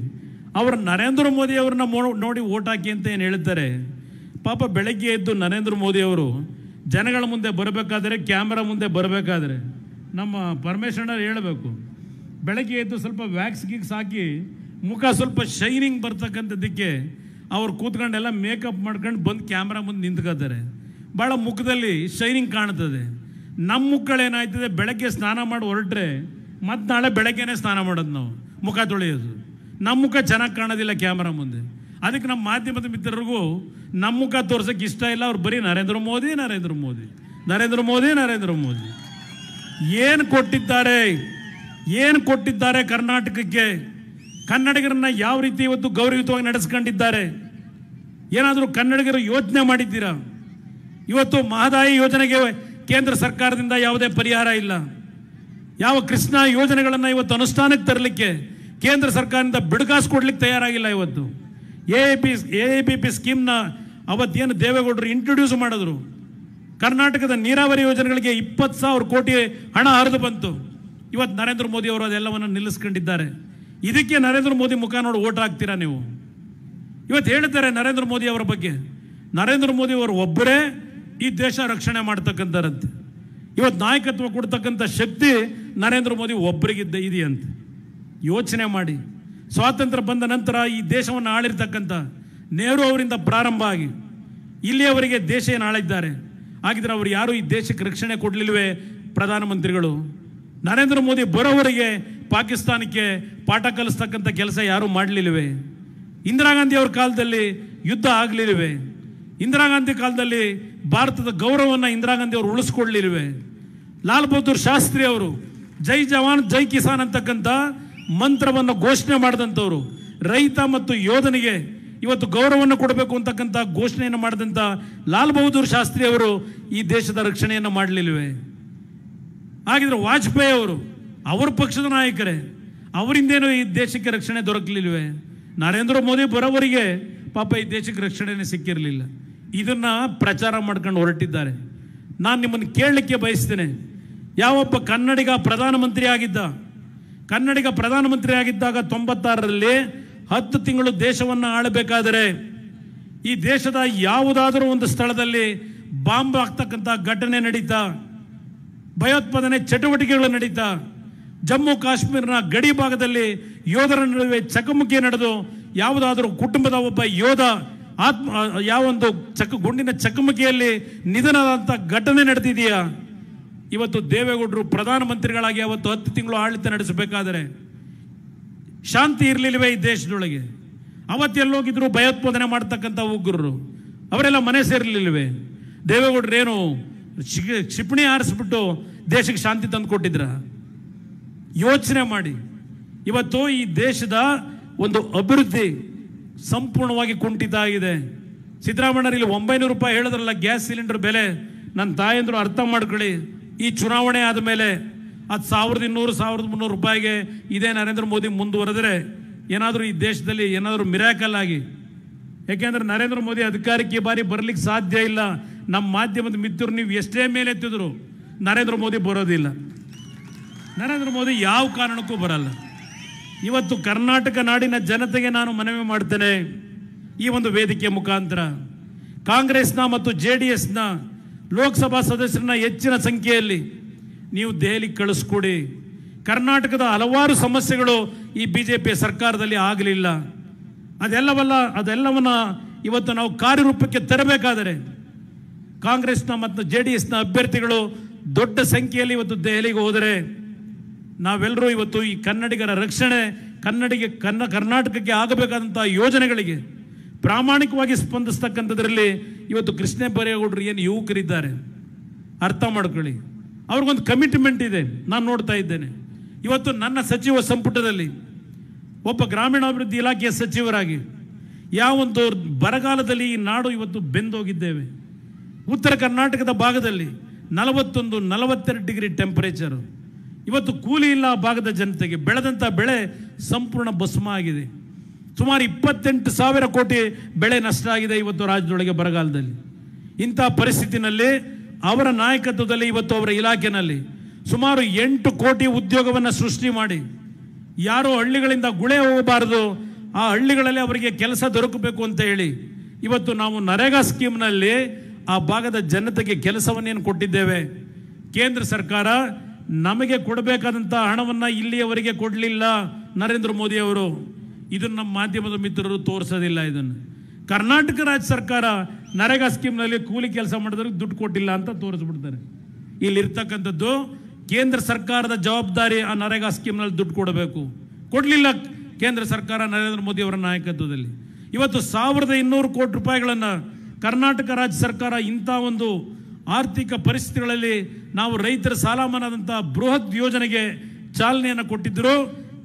Speaker 1: ಅವರು ನರೇಂದ್ರ ಮೋದಿ ಅವ್ರನ್ನ ನೋಡಿ ಓಟ್ ಹಾಕಿ ಅಂತ ಏನು ಹೇಳ್ತಾರೆ? ಪಾಪ ಬೆಳಗ್ಗೆ ಎದ್ದು ನರೇಂದ್ರ ಮೋದಿ ಅವರು ಜನಗಳ ಮುಂದೆ ಬರಬೇಕಾದರೆ, ಕ್ಯಾಮ್ರಾ ಮುಂದೆ ಬರಬೇಕಾದ್ರೆ ನಮ್ಮ ಪರಮೇಶ್ವರ ಹೇಳಬೇಕು. ಬೆಳಗ್ಗೆ ಎದ್ದು ಸ್ವಲ್ಪ ವ್ಯಾಕ್ಸ್ ಗೀಕ್ಸ್ ಹಾಕಿ ಮುಖ ಸ್ವಲ್ಪ ಶೈನಿಂಗ್ ಬರ್ತಕ್ಕಂಥದ್ದಕ್ಕೆ ಅವ್ರು ಕೂತ್ಕೊಂಡೆಲ್ಲ ಮೇಕಪ್ ಮಾಡ್ಕೊಂಡು ಬಂದು ಕ್ಯಾಮ್ರಾ ಮುಂದೆ ನಿಂತ್ಕೋತಾರೆ. ಭಾಳ ಮುಖದಲ್ಲಿ ಶೈನಿಂಗ್ ಕಾಣ್ತದೆ. ನಮ್ಮ ಮುಖಗಳೇನಾಯ್ತದೆ ಬೆಳಗ್ಗೆ ಸ್ನಾನ ಮಾಡಿ ಹೊರಟ್ರೆ ಮತ್ತು ನಾಳೆ ಬೆಳಗ್ಗೆನೇ ಸ್ನಾನ ಮಾಡೋದು ನಾವು, ಮುಖ ತೊಳೆಯೋದು. ನಮ್ಮ ಮುಖ ಚೆನ್ನಾಗಿ ಕಾಣೋದಿಲ್ಲ ಕ್ಯಾಮ್ರಾ ಮುಂದೆ. ಅದಕ್ಕೆ ನಮ್ಮ ಮಾಧ್ಯಮದ ಮಿತ್ರರಿಗೂ ನಮ್ಮ ಮುಖ ತೋರ್ಸೋಕೆ ಇಷ್ಟ ಇಲ್ಲ, ಅವ್ರು ಬರೀ ನರೇಂದ್ರ ಮೋದಿ ನರೇಂದ್ರ ಮೋದಿ. ನರೇಂದ್ರ ಮೋದಿ ನರೇಂದ್ರ ಮೋದಿ. ಏನು ಕೊಟ್ಟಿದ್ದಾರೆ? ಏನು ಕೊಟ್ಟಿದ್ದಾರೆ ಕರ್ನಾಟಕಕ್ಕೆ? ಕನ್ನಡಿಗರನ್ನ ಯಾವ ರೀತಿ ಇವತ್ತು ಗೌರವಯುತವಾಗಿ ನಡೆಸ್ಕೊಂಡಿದ್ದಾರೆ? ಏನಾದರೂ ಕನ್ನಡಿಗರು ಯೋಚನೆ ಮಾಡಿದ್ದೀರಾ? ಇವತ್ತು ಮಹದಾಯಿ ಯೋಜನೆಗೆ ಕೇಂದ್ರ ಸರ್ಕಾರದಿಂದ ಯಾವುದೇ ಪರಿಹಾರ ಇಲ್ಲ. ಯಾವ ಕೃಷ್ಣ ಯೋಜನೆಗಳನ್ನು ಇವತ್ತು ಅನುಷ್ಠಾನಕ್ಕೆ ತರಲಿಕ್ಕೆ ಕೇಂದ್ರ ಸರ್ಕಾರದಿಂದ ಬಿಡುಗಾಸು ಕೊಡ್ಲಿಕ್ಕೆ ತಯಾರಾಗಿಲ್ಲ ಇವತ್ತು. A P A P P ಸ್ಕೀಮ್ನ ಅವತ್ತೇನು ದೇವೇಗೌಡರು ಇಂಟ್ರೊಡ್ಯೂಸ್ ಮಾಡಿದ್ರು. ಕರ್ನಾಟಕದ ನೀರಾವರಿ ಯೋಜನೆಗಳಿಗೆ ಇಪ್ಪತ್ತು ಸಾವಿರ ಕೋಟಿ ಹಣ ಹರಿದು ಬಂತು. ಇವತ್ತು ನರೇಂದ್ರ ಮೋದಿ ಅವರು ಅದೆಲ್ಲವನ್ನು ನಿಲ್ಲಿಸ್ಕೊಂಡಿದ್ದಾರೆ. ಇದಕ್ಕೆ ನರೇಂದ್ರ ಮೋದಿ ಮುಖ ನೋಡಿ ಓಟ್ ಹಾಕ್ತೀರಾ ನೀವು? ಇವತ್ತು ಹೇಳ್ತಾರೆ ನರೇಂದ್ರ ಮೋದಿ ಅವರ ಬಗ್ಗೆ. ನರೇಂದ್ರ ಮೋದಿ ಅವರು ಒಬ್ಬರೇ ಈ ದೇಶ ರಕ್ಷಣೆ ಮಾಡ್ತಕ್ಕಂಥರಂತೆ ಇವತ್ತು ನಾಯಕತ್ವ ಕೊಡ್ತಕ್ಕಂಥ ಶಕ್ತಿ ನರೇಂದ್ರ ಮೋದಿ ಒಬ್ಬರಿಗಿದ್ದ ಇದೆಯಂತೆ ಯೋಚನೆ ಮಾಡಿ. ಸ್ವಾತಂತ್ರ್ಯ ಬಂದ ನಂತರ ಈ ದೇಶವನ್ನು ಆಳಿರ್ತಕ್ಕಂಥ ನೆಹರು ಅವರಿಂದ ಪ್ರಾರಂಭ ಆಗಿ ಇಲ್ಲಿಯವರೆಗೆ ದೇಶ ಏನು ಆಳಿದ್ದಾರೆ? ಹಾಗಿದ್ರೆ ಅವರು ಯಾರು ಈ ದೇಶಕ್ಕೆ ರಕ್ಷಣೆ ಕೊಡಲಿಲ್ವೇ ಪ್ರಧಾನಮಂತ್ರಿಗಳು? ನರೇಂದ್ರ ಮೋದಿ ಬರೋವರೆಗೆ ಪಾಕಿಸ್ತಾನಕ್ಕೆ ಪಾಠ ಕಲಿಸ್ತಕ್ಕಂಥ ಕೆಲಸ ಯಾರೂ ಮಾಡಲಿಲ್ಲವೆ ಇಂದಿರಾ ಗಾಂಧಿ ಅವ್ರ ಕಾಲದಲ್ಲಿ ಯುದ್ಧ ಆಗಲಿಲ್ಲವೆ ಇಂದಿರಾ ಗಾಂಧಿ ಕಾಲದಲ್ಲಿ ಭಾರತದ ಗೌರವವನ್ನು ಇಂದಿರಾ ಗಾಂಧಿ ಅವರು ಉಳಿಸ್ಕೊಳ್ಳಲಿಲ್ಲವೆ ಲಾಲ್ ಬಹದ್ದೂರ್ ಶಾಸ್ತ್ರಿ ಅವರು ಜೈ ಜವಾನ್, ಜೈ ಕಿಸಾನ್ ಅಂತಕ್ಕಂಥ ಮಂತ್ರವನ್ನು ಘೋಷಣೆ ಮಾಡಿದಂಥವ್ರು. ರೈತ ಮತ್ತು ಯೋಧನಿಗೆ ಇವತ್ತು ಗೌರವವನ್ನು ಕೊಡಬೇಕು ಅಂತಕ್ಕಂಥ ಘೋಷಣೆಯನ್ನು ಮಾಡಿದಂಥ ಲಾಲ್ ಬಹದ್ದೂರ್ ಶಾಸ್ತ್ರಿ ಅವರು ಈ ದೇಶದ ರಕ್ಷಣೆಯನ್ನು ಮಾಡಲಿಲ್ವೇ? ಹಾಗಿದ್ರೆ ವಾಜಪೇಯಿ ಅವರು, ಅವರ ಪಕ್ಷದ ನಾಯಕರೇ, ಅವರಿಂದೇನು ಈ ದೇಶಕ್ಕೆ ರಕ್ಷಣೆ ದೊರಕಲಿಲ್ವೇ? ನರೇಂದ್ರ ಮೋದಿ ಬರೋವರಿಗೆ ಪಾಪ ಈ ದೇಶಕ್ಕೆ ರಕ್ಷಣೆನೇ ಸಿಕ್ಕಿರಲಿಲ್ಲ. ಇದನ್ನ ಪ್ರಚಾರ ಮಾಡ್ಕೊಂಡು ಹೊರಟಿದ್ದಾರೆ. ನಾನು ನಿಮ್ಮನ್ನು ಕೇಳಲಿಕ್ಕೆ ಬಯಸ್ತೇನೆ. ಯಾವೊಬ್ಬ ಕನ್ನಡಿಗ ಪ್ರಧಾನಮಂತ್ರಿ ಆಗಿದ್ದ? ಕನ್ನಡಿಗ ಪ್ರಧಾನಮಂತ್ರಿ ಆಗಿದ್ದಾಗ ತೊಂಬತ್ತಾರರಲ್ಲಿ ಹತ್ತು ತಿಂಗಳು ದೇಶವನ್ನು ಆಳಬೇಕಾದರೆ ಈ ದೇಶದ ಯಾವುದಾದರೂ ಒಂದು ಸ್ಥಳದಲ್ಲಿ ಬಾಂಬ್ ಆಗ್ತಕ್ಕಂಥ ಘಟನೆ ನಡೀತಾ ಭಯೋತ್ಪಾದನೆ ಚಟುವಟಿಕೆಗಳು ನಡೀತಾ. ಜಮ್ಮು ಕಾಶ್ಮೀರನ ಗಡಿ ಭಾಗದಲ್ಲಿ ಯೋಧರ ನಡುವೆ ಚಕಮಕಿ ನಡೆದು ಯಾವುದಾದರೂ ಕುಟುಂಬದ ಒಬ್ಬ ಯೋಧ ಆತ್ಮ ಯಾವ ಒಂದು ಚಕ, ಗುಂಡಿನ ಚಕಮಕಿಯಲ್ಲಿ ನಿಧನದಂಥ ಘಟನೆ ನಡೆದಿದೆಯಾ? ಇವತ್ತು ದೇವೇಗೌಡರು ಪ್ರಧಾನಮಂತ್ರಿಗಳಾಗಿ ಅವತ್ತು ಹತ್ತು ತಿಂಗಳು ಆಡಳಿತ ನಡೆಸಬೇಕಾದರೆ ಶಾಂತಿ ಇರಲಿಲ್ಲವೇ ಈ ದೇಶದೊಳಗೆ? ಅವತ್ತೆಲ್ಲೋಗಿದ್ರು ಭಯೋತ್ಪಾದನೆ ಮಾಡ್ತಕ್ಕಂಥ ಉಗ್ರರು. ಅವರೆಲ್ಲ ಮನೆ ದೇವೇಗೌಡರು ಶಿಗ- ಕ್ಷಿಪಣಿ ಹಾರಿಸ್ಬಿಟ್ಟು ದೇಶಕ್ಕೆ ಶಾಂತಿ ತಂದು ಕೊಟ್ಟಿದ್ರ. ಯೋಚನೆ ಮಾಡಿ. ಇವತ್ತು ಈ ದೇಶದ ಒಂದು ಅಭಿವೃದ್ಧಿ ಸಂಪೂರ್ಣವಾಗಿ ಕುಂಠಿತ ಆಗಿದೆ ಸಿದ್ದರಾಮಯ್ಯರಲ್ಲಿ ಒಂಬೈನೂರು ರೂಪಾಯಿ ಹೇಳಿದ್ರಲ್ಲ, ಗ್ಯಾಸ್ ಸಿಲಿಂಡರ್ ಬೆಲೆ. ನನ್ನ ತಾಯಂದ್ರು ಅರ್ಥ ಮಾಡ್ಕೊಳ್ಳಿ. ಈ ಚುನಾವಣೆ ಆದ ಮೇಲೆ ಅದು ಸಾವಿರದ ಇನ್ನೂರು, ಸಾವಿರದ ಮುನ್ನೂರು ರೂಪಾಯಿಗೆ ಇದೇ ನರೇಂದ್ರ ಮೋದಿ ಮುಂದುವರೆದ್ರೆ ಏನಾದರೂ ಈ ದೇಶದಲ್ಲಿ ಏನಾದರೂ ಮಿರಾಕಲ್ ಆಗಿ. ಯಾಕೆಂದ್ರೆ ನರೇಂದ್ರ ಮೋದಿ ಅಧಿಕಾರಕ್ಕೆ ಬಾರಿ ಬರಲಿಕ್ಕೆ ಸಾಧ್ಯ ಇಲ್ಲ. ನಮ್ಮ ಮಾಧ್ಯಮದ ಮಿತ್ರರು ನೀವು ಎಷ್ಟೇ ಮೇಲೆ ಎತ್ತಿದ್ರು ನರೇಂದ್ರ ಮೋದಿ ಬರೋದಿಲ್ಲ. ನರೇಂದ್ರ ಮೋದಿ ಯಾವ ಕಾರಣಕ್ಕೂ ಬರಲ್ಲ. ಇವತ್ತು ಕರ್ನಾಟಕ ನಾಡಿನ ಜನತೆಗೆ ನಾನು ಮನವಿ ಮಾಡ್ತೇನೆ ಈ ಒಂದು ವೇದಿಕೆ ಮುಖಾಂತರ. ಕಾಂಗ್ರೆಸ್ನ ಮತ್ತು ಜೆ ಡಿ ಎಸ್ನ ಲೋಕಸಭಾ ಸದಸ್ಯರನ್ನ ಹೆಚ್ಚಿನ ಸಂಖ್ಯೆಯಲ್ಲಿ ನೀವು ದೆಹಲಿಗೆ ಕಳಿಸ್ಕೊಡಿ. ಕರ್ನಾಟಕದ ಹಲವಾರು ಸಮಸ್ಯೆಗಳು ಈ ಬಿ ಜೆ ಪಿ ಸರ್ಕಾರದಲ್ಲಿ ಆಗಲಿಲ್ಲ. ಅದೆಲ್ಲವಲ್ಲ, ಅದೆಲ್ಲವನ್ನ ಇವತ್ತು ನಾವು ಕಾರ್ಯರೂಪಕ್ಕೆ ತರಬೇಕಾದರೆ ಕಾಂಗ್ರೆಸ್ನ ಮತ್ತು ಜೆ ಡಿ ಎಸ್ನ ಅಭ್ಯರ್ಥಿಗಳು ದೊಡ್ಡ ಸಂಖ್ಯೆಯಲ್ಲಿ ಇವತ್ತು ದೆಹಲಿಗೆ ಹೋದರೆ ನಾವೆಲ್ಲರೂ ಇವತ್ತು ಈ ಕನ್ನಡಿಗರ ರಕ್ಷಣೆ, ಕನ್ನಡಿಗೆ ಕನ್ನ ಕರ್ನಾಟಕಕ್ಕೆ ಆಗಬೇಕಾದಂಥ ಯೋಜನೆಗಳಿಗೆ ಪ್ರಾಮಾಣಿಕವಾಗಿ ಸ್ಪಂದಿಸ್ತಕ್ಕಂಥದ್ರಲ್ಲಿ ಇವತ್ತು ಕೃಷ್ಣ ಬೈರೇಗೌಡರು ಏನು ಯುವಕರಿದ್ದಾರೆ. ಅರ್ಥ ಮಾಡ್ಕೊಳ್ಳಿ. ಅವ್ರಿಗೊಂದು ಕಮಿಟ್ಮೆಂಟ್ ಇದೆ. ನಾನು ನೋಡ್ತಾ ಇದ್ದೇನೆ. ಇವತ್ತು ನನ್ನ ಸಚಿವ ಸಂಪುಟದಲ್ಲಿ ಒಬ್ಬ ಗ್ರಾಮೀಣಾಭಿವೃದ್ಧಿ ಇಲಾಖೆಯ ಸಚಿವರಾಗಿ, ಯಾವೊಂದು ಬರಗಾಲದಲ್ಲಿ ಈ ನಾಡು ಇವತ್ತು ಬೆಂದೋಗಿದ್ದೇವೆ. ಉತ್ತರ ಕರ್ನಾಟಕದ ಭಾಗದಲ್ಲಿ ನಲವತ್ತೊಂದು, ನಲವತ್ತೆರಡು ಡಿಗ್ರಿ ಟೆಂಪರೇಚರು ಇವತ್ತು ಕೂಲಿ ಇಲ್ಲ ಭಾಗದ ಜನತೆಗೆ. ಬೆಳೆದಂಥ ಬೆಳೆ ಸಂಪೂರ್ಣ ಭಸ್ಮ ಆಗಿದೆ. ಸುಮಾರು ಇಪ್ಪತ್ತೆಂಟು ಸಾವಿರ ಕೋಟಿ ಬೆಳೆ ನಷ್ಟ ಆಗಿದೆ ಇವತ್ತು ರಾಜ್ಯದೊಳಗೆ ಬರಗಾಲದಲ್ಲಿ. ಇಂಥ ಪರಿಸ್ಥಿತಿನಲ್ಲಿ ಅವರ ನಾಯಕತ್ವದಲ್ಲಿ ಇವತ್ತು ಅವರ ಇಲಾಖೆನಲ್ಲಿ ಸುಮಾರು ಎಂಟು ಕೋಟಿ ಉದ್ಯೋಗವನ್ನು ಸೃಷ್ಟಿ ಮಾಡಿ. ಯಾರು ಹಳ್ಳಿಗಳಿಂದ ಗುಳೆ ಹೋಗಬಾರದು, ಆ ಹಳ್ಳಿಗಳಲ್ಲಿ ಅವರಿಗೆ ಕೆಲಸ ದೊರಕಬೇಕು ಅಂತ ಹೇಳಿ ಇವತ್ತು ನಾವು ನರೇಗಾ ಸ್ಕೀಮ್ನಲ್ಲಿ ಆ ಭಾಗದ ಜನತೆಗೆ ಕೆಲಸವನ್ನೇನು ಕೊಟ್ಟಿದ್ದೇವೆ? ಕೇಂದ್ರ ಸರ್ಕಾರ ನಮಗೆ ಕೊಡಬೇಕಾದಂಥ ಹಣವನ್ನು ಇಲ್ಲಿಯವರೆಗೆ ಕೊಡಲಿಲ್ಲ ನರೇಂದ್ರ ಮೋದಿ ಅವರು. ಇದನ್ನು ನಮ್ಮ ಮಾಧ್ಯಮದ ಮಿತ್ರರು ತೋರಿಸೋದಿಲ್ಲ ಇದನ್ನು. ಕರ್ನಾಟಕ ರಾಜ್ಯ ಸರ್ಕಾರ ನರೇಗಾ ಸ್ಕೀಮ್ನಲ್ಲಿ ಕೂಲಿ ಕೆಲಸ ಮಾಡಿದವ್ರಿಗೆ ದುಡ್ಡು ಕೊಟ್ಟಿಲ್ಲ ಅಂತ ತೋರಿಸ್ಬಿಡ್ತಾರೆ. ಇಲ್ಲಿರ್ತಕ್ಕಂಥದ್ದು ಕೇಂದ್ರ ಸರ್ಕಾರದ ಜವಾಬ್ದಾರಿ ಆ ನರೇಗಾ ಸ್ಕೀಮ್ನಲ್ಲಿ ದುಡ್ಡು ಕೊಡಬೇಕು. ಕೊಡಲಿಲ್ಲ ಕೇಂದ್ರ ಸರ್ಕಾರ ನರೇಂದ್ರ ಮೋದಿ ಅವರ ನಾಯಕತ್ವದಲ್ಲಿ. ಇವತ್ತು ಸಾವಿರದ ಇನ್ನೂರು ಕೋಟಿ ರೂಪಾಯಿಗಳನ್ನು ಕರ್ನಾಟಕ ರಾಜ್ಯ ಸರ್ಕಾರ ಇಂಥ ಒಂದು ಆರ್ಥಿಕ ಪರಿಸ್ಥಿತಿಗಳಲ್ಲಿ ನಾವು ರೈತರ ಸಾಲ ಮನ್ನಾದಂಥ ಬೃಹತ್ ಯೋಜನೆಗೆ ಚಾಲನೆಯನ್ನು ಕೊಟ್ಟಿದ್ದರು,